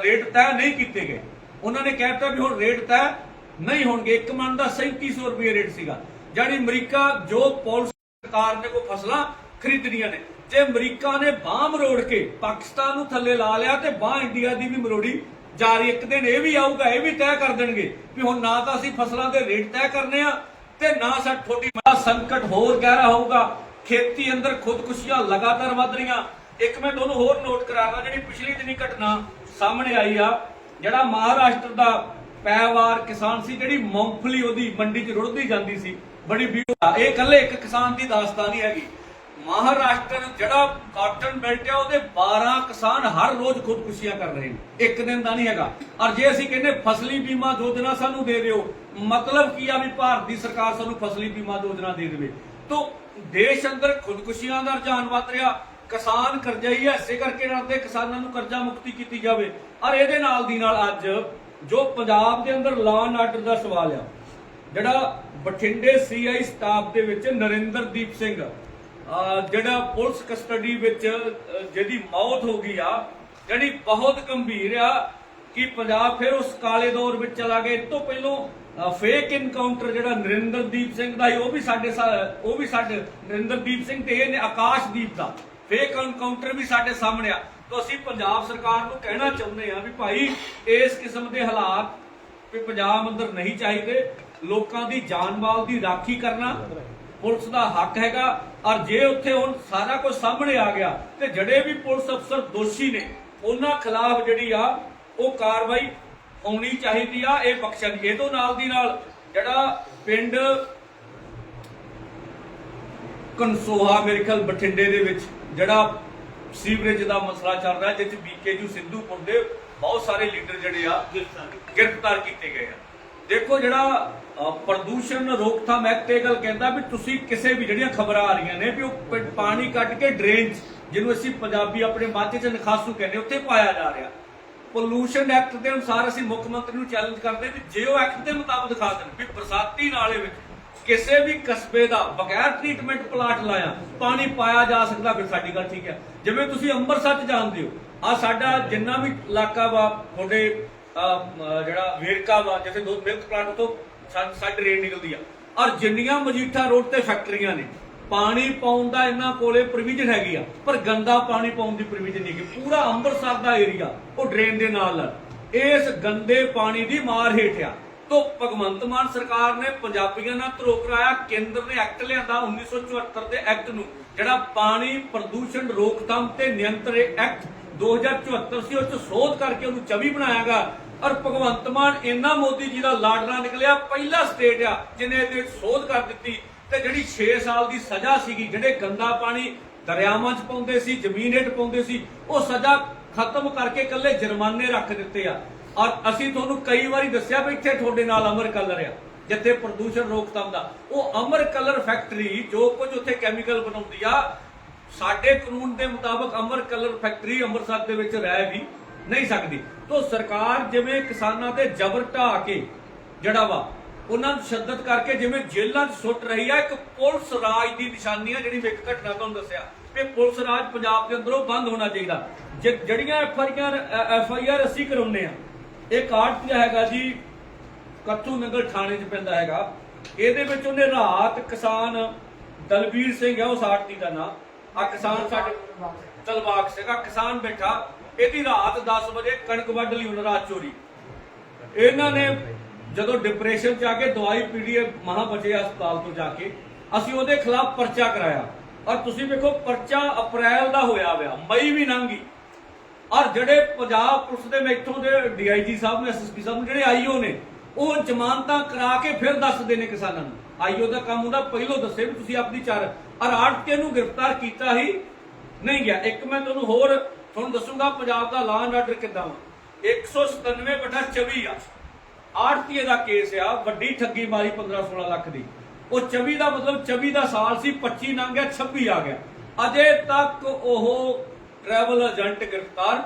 ਰੇਟ ਤੈਅ ਨਹੀਂ ਕੀਤੇ ਗਏ। ਉਹਨਾਂ ਨੇ ਕਹਿ ਦਿੱਤਾ ਵੀ ਹੁਣ ਰੇਟ ਤੈਅ ਨਹੀਂ ਹੋਣਗੇ। ਇੱਕ ਮਨ ਦਾ 3700 ਰੁਪਏ ਰੇਟ ਸੀਗਾ। ਜਿਹੜੀ ਅਮਰੀਕਾ ਜੋ ਪੌਲਿਸ ਸਰਕਾਰ ਨੇ ਕੋ ਫਸਲਾਂ ਖਰੀਦਣੀਆਂ ਨੇ। ਜੇ ਅਮਰੀਕਾ ਨੇ ਬਾਹ ਮਰੋੜ ਕੇ ਪਾਕਿਸਤਾਨ ਨੂੰ ਥੱਲੇ ਲਾ ਲਿਆ ਤੇ ਬਾਹ ਇੰਡੀਆ ਦੀ ਵੀ ਮਰੋੜੀ ਜਾਰੀ ਇੱਕ ਦਿਨ ਇਹ ਵੀ ਆਊਗਾ, ਇਹ ਵੀ ਤੈਅ ਕਰ ਦੇਣਗੇ ਵੀ ਹੁਣ ਨਾ ਤਾਂ ਅਸੀਂ ਫਸਲਾਂ ਦੇ ਰੇਟ ਤੈਅ ਕਰਨੇ ਆ ਤੇ ਨਾ ਸਾ ਤੁਹਾਡੀ ਬੜਾ ਸੰਕਟ ਹੋਰ ਗਹਿਰਾ ਹੋਊਗਾ। ਖੇਤੀ ਅੰਦਰ ਖੁਦਕੁਸ਼ੀਆਂ ਲਗਾਤਾਰ ਵੱਧ ਰਹੀਆਂ। ਇੱਕ ਮੈਂ ਤੁਹਾਨੂੰ ਹੋਰ ਨੋਟ ਕਰਾਂਗਾ, ਜਿਹੜੀ ਪਿਛਲੀ ਦਿਨੀ ਘਟਨਾ ਸਾਹਮਣੇ ਆਈ ਆ, ਜਿਹੜਾ ਮਹਾਰਾਸ਼ਟਰ ਦਾ ਪੈਵਾਰ ਕਿਸਾਨ ਸੀ, ਜਿਹੜੀ ਮੂੰਗਫਲੀ ਉਹਦੀ ਮੰਡੀ 'ਚ ਰੁੜਦੀ ਜਾਂਦੀ ਸੀ ਬੜੀ ਵੀਡੀਓ ਇਹ ਇਕੱਲੇ ਇੱਕ ਕਿਸਾਨ ਦੀ ਦਾਸਤਾਨ ਨਹੀਂ ਹੈਗੀ। ਮਹਾਰਾਸ਼ਟਰ ਜਿਹੜਾ ਕਾਟਨ ਬੈਲਟ ਆ, ਉਹਦੇ 12 ਕਿਸਾਨ ਹਰ ਰੋਜ਼ ਖੁਦਕੁਸ਼ੀਆਂ ਕਰ ਰਹੇ ਨੇ। ਇੱਕ ਦਿਨ ਦਾ ਨਹੀਂ ਹੈਗਾ। ਔਰ ਜੇ ਅਸੀਂ ਕਹਿੰਦੇ ਫਸਲੀ ਬੀਮਾ ਯੋਜਨਾ ਸਾਨੂੰ ਦੇ ਦਿਓ, ਮਤਲਬ ਕੀ ਆ ਵੀ ਭਾਰਤ ਦੀ ਸਰਕਾਰ ਸਾਨੂੰ ਫਸਲੀ ਬੀਮਾ ਯੋਜਨਾ ਦੇ ਦੇਵੇ? ਤੋਂ ਦੇਸ਼ ਅੰਦਰ ਖੁਦਕੁਸ਼ੀਆਂ ਦਾ ਰੁਝਾਨ ਵੱਧ ਰਿਹਾ। ਕਿਸਾਨ ਕਰਜ਼ਾਈ ਹੈ ਇਸੇ ਕਰਕੇ ਡਰਦੇ ਕਿਸਾਨਾਂ ਨੂੰ ਕਰਜ਼ਾ ਮੁਕਤੀ ਕੀਤੀ ਜਾਵੇ। ਔਰ ਇਹਦੇ ਨਾਲ ਦੀ ਨਾਲ ਅੱਜ ਜੋ ਪੰਜਾਬ ਦੇ ਅੰਦਰ ਲਾਅ ਐਂਡ ਆਰਡਰ ਦਾ ਸਵਾਲ ਆ ਜਿਹੜਾ ਬਠਿੰਡੇ ਸੀਆਈ ਸਟਾਫ ਦੇ ਵਿੱਚ ਨਰਿੰਦਰਦੀਪ ਸਿੰਘ ਜਿਹੜਾ ਪੁਲਿਸ ਕਸਟਡੀ ਵਿੱਚ, ਅਹ, ਜਿਹਦੀ ਮੌਤ ਹੋ ਗਈ ਆ ਜਿਹੜੀ ਬਹੁਤ ਗੰਭੀਰ ਆ ਕਿ ਪੰਜਾਬ ਫਿਰ ਉਸ ਕਾਲੇ ਦੌਰ ਵਿੱਚ ਚਲਾ ਗਿਆ ਇਸ ਤੋਂ ਪਹਿਲਾਂ ਫੇਕ ਇਨਕਾਊਂਟਰ ਜਿਹੜਾ ਨਰਿੰਦਰਦੀਪ ਸਿੰਘ ਦਾ ਸੀ, ਉਹ ਵੀ ਸਾਡੇ ਉਹ ਵੀ ਸਾਡੇ ਨਰਿੰਦਰਦੀਪ ਸਿੰਘ ਤੇ ਇਹ ਨੇ ਆਕਾਸ਼ਦੀਪ ਦਾ। ਫੇਕ ਇਨਕਾਊਂਟਰ ਵੀ ਸਾਡੇ ਸਾਹਮਣੇ ਆ। ਤਾਂ ਅਸੀਂ ਪੰਜਾਬ ਸਰਕਾਰ ਨੂੰ ਕਹਿਣਾ ਚਾਹੁੰਦੇ ਆ ਵੀ ਭਾਈ, ਇਸ ਕਿਸਮ ਦੇ ਹਾਲਾਤ ਵੀ ਪੰਜਾਬ ਅੰਦਰ ਨਹੀਂ ਚਾਹੀਦੇ। ਲੋਕਾਂ ਦੀ ਜਾਨ ਮਾਲ ਦੀ ਰਾਖੀ ਕਰਨਾ ਪੁਲਿਸ ਦਾ ਹੱਕ ਹੈਗਾ। ਔਰ ਜੇ ਉੱਥੇ ਹੁਣ ਸਾਰਾ ਕੁਝ ਸਾਹਮਣੇ ਆ ਗਿਆ ਤੇ ਜਿਹੜੇ ਵੀ ਪੁਲਿਸ ਅਫਸਰ ਦੋਸ਼ੀ ਨੇ ਉਹਨਾਂ ਖਿਲਾਫ ਜਿਹੜੀ ਆ ਉਹ ਕਾਰਵਾਈ ਹੋਣੀ ਚਾਹੀਦੀ ਆ ਇਹ ਬਖਸ਼ਣ ਇਹ ਤੋਂ ਨਾਲ ਦੀ ਨਾਲ ਜਿਹੜਾ ਪਿੰਡ ਕਨਸੋਹਾ ਮੇਰੇ ਖਿਆਲ ਬਠਿੰਡੇ ਦੇ ਵਿੱਚ ਜਿਹੜਾ ਸੀਵਰੇਜ ਦਾ ਮਸਲਾ ਚੱਲ ਰਿਹਾ ਜਿਸ ਬੀਕੇਯੂ ਸਿੱਧੂਪੁਰ ਦੇ ਬਹੁਤ ਸਾਰੇ ਲੀਡਰ ਜਿਹੜੇ ਆ ਗ੍ਰਿਫਤਾਰ ਕੀਤੇ ਗਏ ਆ। ਦੇਖੋ ਜਿਹੜਾ ਪ੍ਰਦੂਸ਼ਣ ਰੋਕਥਾਮ ਐਕਟ ਇਹ ਗੱਲ ਕਹਿੰਦਾ ਵੀ ਤੁਸੀਂ ਕਿਸੇ ਵੀ ਜਿਹੜੀਆਂ ਖਬਰਾਂ ਆ ਰਹੀਆਂ ਨੇ ਵੀ ਉਹ ਪਾਣੀ ਕੱਢ ਕੇ ਡਰੇਨ ਜਿਹਨੂੰ ਅਸੀਂ ਪੰਜਾਬੀ ਆਪਣੇ ਮਾਝੇ 'ਚ ਨਖਾਸੂ ਕਹਿੰਦੇ, ਉੱਥੇ ਪਾਇਆ ਜਾ ਰਿਹਾ। ਪੋਲੂਸ਼ਨ ਐਕਟ ਦੇ ਅਨੁਸਾਰ ਅਸੀਂ ਮੁੱਖ ਮੰਤਰੀ ਨੂੰ ਚੈਲੰਜ ਕਰਦੇ ਵੀ ਜੇ ਉਹ ਐਕਟ ਦੇ ਮੁਤਾਬਕ ਦਿਖਾ ਦੇਣ ਵੀ ਬਰਸਾਤੀ ਨਾਲੇ ਵਿੱਚ ਕਿਸੇ ਵੀ ਕਸਬੇ ਦਾ ਬਗੈਰ ਟ੍ਰੀਟਮੈਂਟ ਪਲਾਂਟ ਲਾਇਆ, ਪਾਣੀ ਪਾਇਆ ਜਾ ਸਕਦਾ, ਫਿਰ ਸਾਡੀ ਗੱਲ ਠੀਕ ਹੈ। ਜਿਵੇਂ ਤੁਸੀਂ ਅੰਮ੍ਰਿਤਸਰ ਚ ਜਾਣਦੇ ਹੋ ਆ ਸਾਡਾ ਜਿੰਨਾ ਵੀ ਇਲਾਕਾ ਵਾ, ਤੁਹਾਡੇ ਜਿਹੜਾ ਵੇਰਕਾ ਵਾ, ਜਿੱਥੇ ਦੋ ਮਿਲਕ ਪਲਾਂਟ ਤੋਂ ਸਾ- ਸਾਡੀ ਨਿਕਲਦੀ ਆ। ਔਰ ਜਿੰਨੀਆਂ ਮਜੀਠਾ ਰੋਡ ਤੇ ਫੈਕਟਰੀਆਂ ਨੇ, ਪਾਣੀ ਪਾਉਣ ਦਾ ਇਹਨਾਂ ਕੋਲੇ ਪ੍ਰੋਵੀਜ਼ਨ ਹੈਗੀ ਆ, ਪਰ ਗੰਦਾ ਪਾਣੀ ਪਾਉਣ ਦੀ ਪ੍ਰੋਵੀਜ਼ਨ ਨਹੀਂ ਹੈਗੀ। ਪੂਰਾ ਅੰਮ੍ਰਿਤਸਰ ਦਾ ਏਰੀਆ ਉਹ ਡਰੇਨ ਦੇ ਨਾਲ ਇਸ ਗੰਦੇ ਪਾਣੀ ਦੀ ਮਾਰ ਹੇਠ ਆ। ਤੋਂ ਭਗਵੰਤ ਮਾਨ ਸਰਕਾਰ ਨੇ ਪੰਜਾਬੀਆਂ ਨਾਲ ਧਰੋ ਕਰਾਇਆ, ਕੇਂਦਰ ਨੇ ਐਕਟ ਲਿਆਂਦਾ 1974 ਦੇ ਐਕਟ ਨੂੰ, ਜਿਹੜਾ ਪਾਣੀ ਪ੍ਰਦੂਸ਼ਣ ਰੋਕਥਾਮ ਤੇ ਨਿਯੰਤਰਣ ਐਕਟ 2074 ਸੀ ਉਹ ਚ ਸੋਧ ਕਰਕੇ ਉਹਨੂੰ 24 ਬਣਾਇਆਗਾ। ਔਰ ਭਗਵੰਤ ਮਾਨ ਇੰਨਾ ਮੋਦੀ ਜੀ ਦਾ ਲਾਡਲਾ ਨਿਕਲਿਆ, ਪਹਿਲਾ ਸਟੇਟ ਆ, ਜਿਹਨੇ ਇਹਦੇ ਸੋਧ ਕਰ ਦਿੱਤੀ। ਤੇ ਜਿਹੜੀ 6 ਸਾਲ ਦੀ ਸਜ਼ਾ ਸੀਗੀ, ਜਿਹੜੇ ਗੰਦਾ ਪਾਣੀ ਦਰਿਆਵਾਂ 'ਚ ਪਾਉਂਦੇ ਸੀ, ਜ਼ਮੀਨ ਹੇਠ ਪਾਉਂਦੇ ਸੀ, ਉਹ ਸਜ਼ਾ ਖਤਮ ਕਰਕੇ ਇਕੱਲੇ ਜੁਰਮਾਨੇ ਰੱਖ ਦਿੱਤੇ ਆ। ਔਰ ਅਸੀਂ ਤੁਹਾਨੂੰ ਕਈ ਵਾਰੀ ਦੱਸਿਆ ਵੀ ਇੱਥੇ ਤੁਹਾਡੇ ਨਾਲ ਅਮਰ ਕਲਰ ਆ, ਜਿੱਥੇ ਪ੍ਰਦੂਸ਼ਣ ਰੋਕਥਾਮ ਦਾ। ਉਹ ਅਮਰ ਕਲਰ ਫੈਕਟਰੀ ਜੋ ਕੁਝ ਉੱਥੇ ਕੈਮੀਕਲ ਬਣਾਉਂਦੀ ਆ, ਸਾਡੇ ਕਾਨੂੰਨ ਦੇ ਮੁਤਾਬਕ ਅਮਰ ਕਲਰ ਫੈਕਟਰੀ ਅੰਮ੍ਰਿਤਸਰ ਦੇ ਵਿੱਚ ਰਹਿ ਵੀ ਨਹੀਂ ਸਕਦੀ। ਤੋਂ ਸਰਕਾਰ ਜਿਵੇਂ ਕਿਸਾਨਾਂ ਤੇ ਜ਼ਬਰ ਢਾ ਕੇ ਜਿਹੜਾ ਵਾ, ਉਹਨਾਂ ਨੂੰ ਸ਼ੱਦਤ ਕਰਕੇ ਜਿਵੇਂ ਜੇਲ੍ਹਾਂ 'ਚ ਸੁੱਟ ਰਹੀ ਆ, ਇੱਕ ਪੁਲਿਸ ਰਾਜ ਦੀ ਨਿਸ਼ਾਨੀ ਆ ਜਿਹੜੀ ਮੈਂ ਇੱਕ ਘਟਨਾ ਤੁਹਾਨੂੰ ਦੱਸਿਆ ਕਿ ਪੁਲਿਸ ਰਾਜ ਪੰਜਾਬ ਦੇ ਅੰਦਰੋਂ ਬੰਦ ਹੋਣਾ ਚਾਹੀਦਾ। ਜਿਹੜੀਆਂ F I R F I R ਅਸੀਂ ਕਰਾਉਂਦੇ ਆ ਇਹ ਕਾਰਡ ਹੈਗਾ ਜੀ, ਕੱਥੂ ਨੰਗਲ ਥਾਣੇ 'ਚ ਪੈਂਦਾ ਹੈਗਾ। ਇਹਦੇ ਵਿੱਚ ਉਹਨੇ ਰਾਤ ਕਿਸਾਨ ਦਲਬੀਰ ਸਿੰਘ ਹੈ ਉਸ ਆਰਤੀ ਦਾ ਨਾਂ। ਆ ਕਿਸਾਨ ਸਾਡੇ ਤਲਵਾਕ ਆ ਕਿਸਾਨ ਬੈਠਾ। ਇਹਦੀ ਰਾਤ 10 ਵਜੇ ਕਣਕ ਵੱਢ ਲਈ ਉਹਨਾਂ ਰਾਤ ਚੋਰੀ। ਇਹਨਾਂ ਨੇ ਜਦੋਂ ਡਿਪਰੈਸ਼ਨ ਚ ਆ ਕੇ ਦਵਾਈ ਪੀੜੀ ਮਹਾ ਬਚੇ ਹਸਪਤਾਲ ਤੋਂ ਜਾ ਕੇ, ਅਸੀਂ ਉਹਦੇ ਖਿਲਾਫ ਪਰਚਾ ਕਰਾਇਆ। ਔਰ ਤੁਸੀਂ ਵੇਖੋ, ਪਰਚਾ ਅਪ੍ਰੈਲ ਦਾ ਹੋਇਆ ਹੋਇਆ ਮਈ ਵੀ ਲੰਘੀ ਔਰ ਜਿਹੜੇ ਪੰਜਾਬ ਪੁਲਿਸ ਦੇ ਇੱਥੋਂ ਦੇ ਡੀਆਈਜੀ ਸਾਹਿਬ ਨੇ ਐਸਐਸਪੀ ਸਾਹਿਬ ਨੇ, ਜਿਹੜੇ ਆਈਓ ਨੇ, ਉਹ ਜ਼ਮਾਨਤਾਂ ਕਰਾ ਕੇ ਫਿਰ ਦੱਸਦੇ ਨੇ ਕਿਸਾਨਾਂ ਨੂੰ। ਆਈਓ ਦਾ ਕੰਮ ਹੁੰਦਾ, ਪਹਿਲੋਂ ਦੱਸੇ ਵੀ ਤੁਸੀਂ ਆਪਣੀ ਚਾਰ, ਔਰ ਆੜਤੇ ਨੂੰ ਗ੍ਰਿਫਤਾਰ ਕੀਤਾ ਹੀ ਨਹੀਂ ਗਿਆ। ਇੱਕ ਮੈਂ ਤੁਹਾਨੂੰ ਹੋਰ ਤੁਹਾਨੂੰ ਦੱਸੂਗਾ ਪੰਜਾਬ ਦਾ ਲਾਅ ਆਰਡਰ ਕਿੱਦਾਂ ਵਾ। 197/24 ਆ। ਆੜਤੀਏ ਦਾ ਕੇਸ ਆ, ਵੱਡੀ ਠੱਗੀ ਮਾਰੀ 15 16 ਲੱਖ ਦੀ। ਉਹ 24 ਦਾ ਮਤਲਬ 24 ਦਾ ਸਾਲ ਸੀ 25 ਲੰਘ ਗਿਆ 26 ਆ ਗਿਆ। ਅਜੇ ਤੱਕ ਉਹ ਟਰੈਵਲ ਏਜੰਟ ਗ੍ਰਿਫਤਾਰ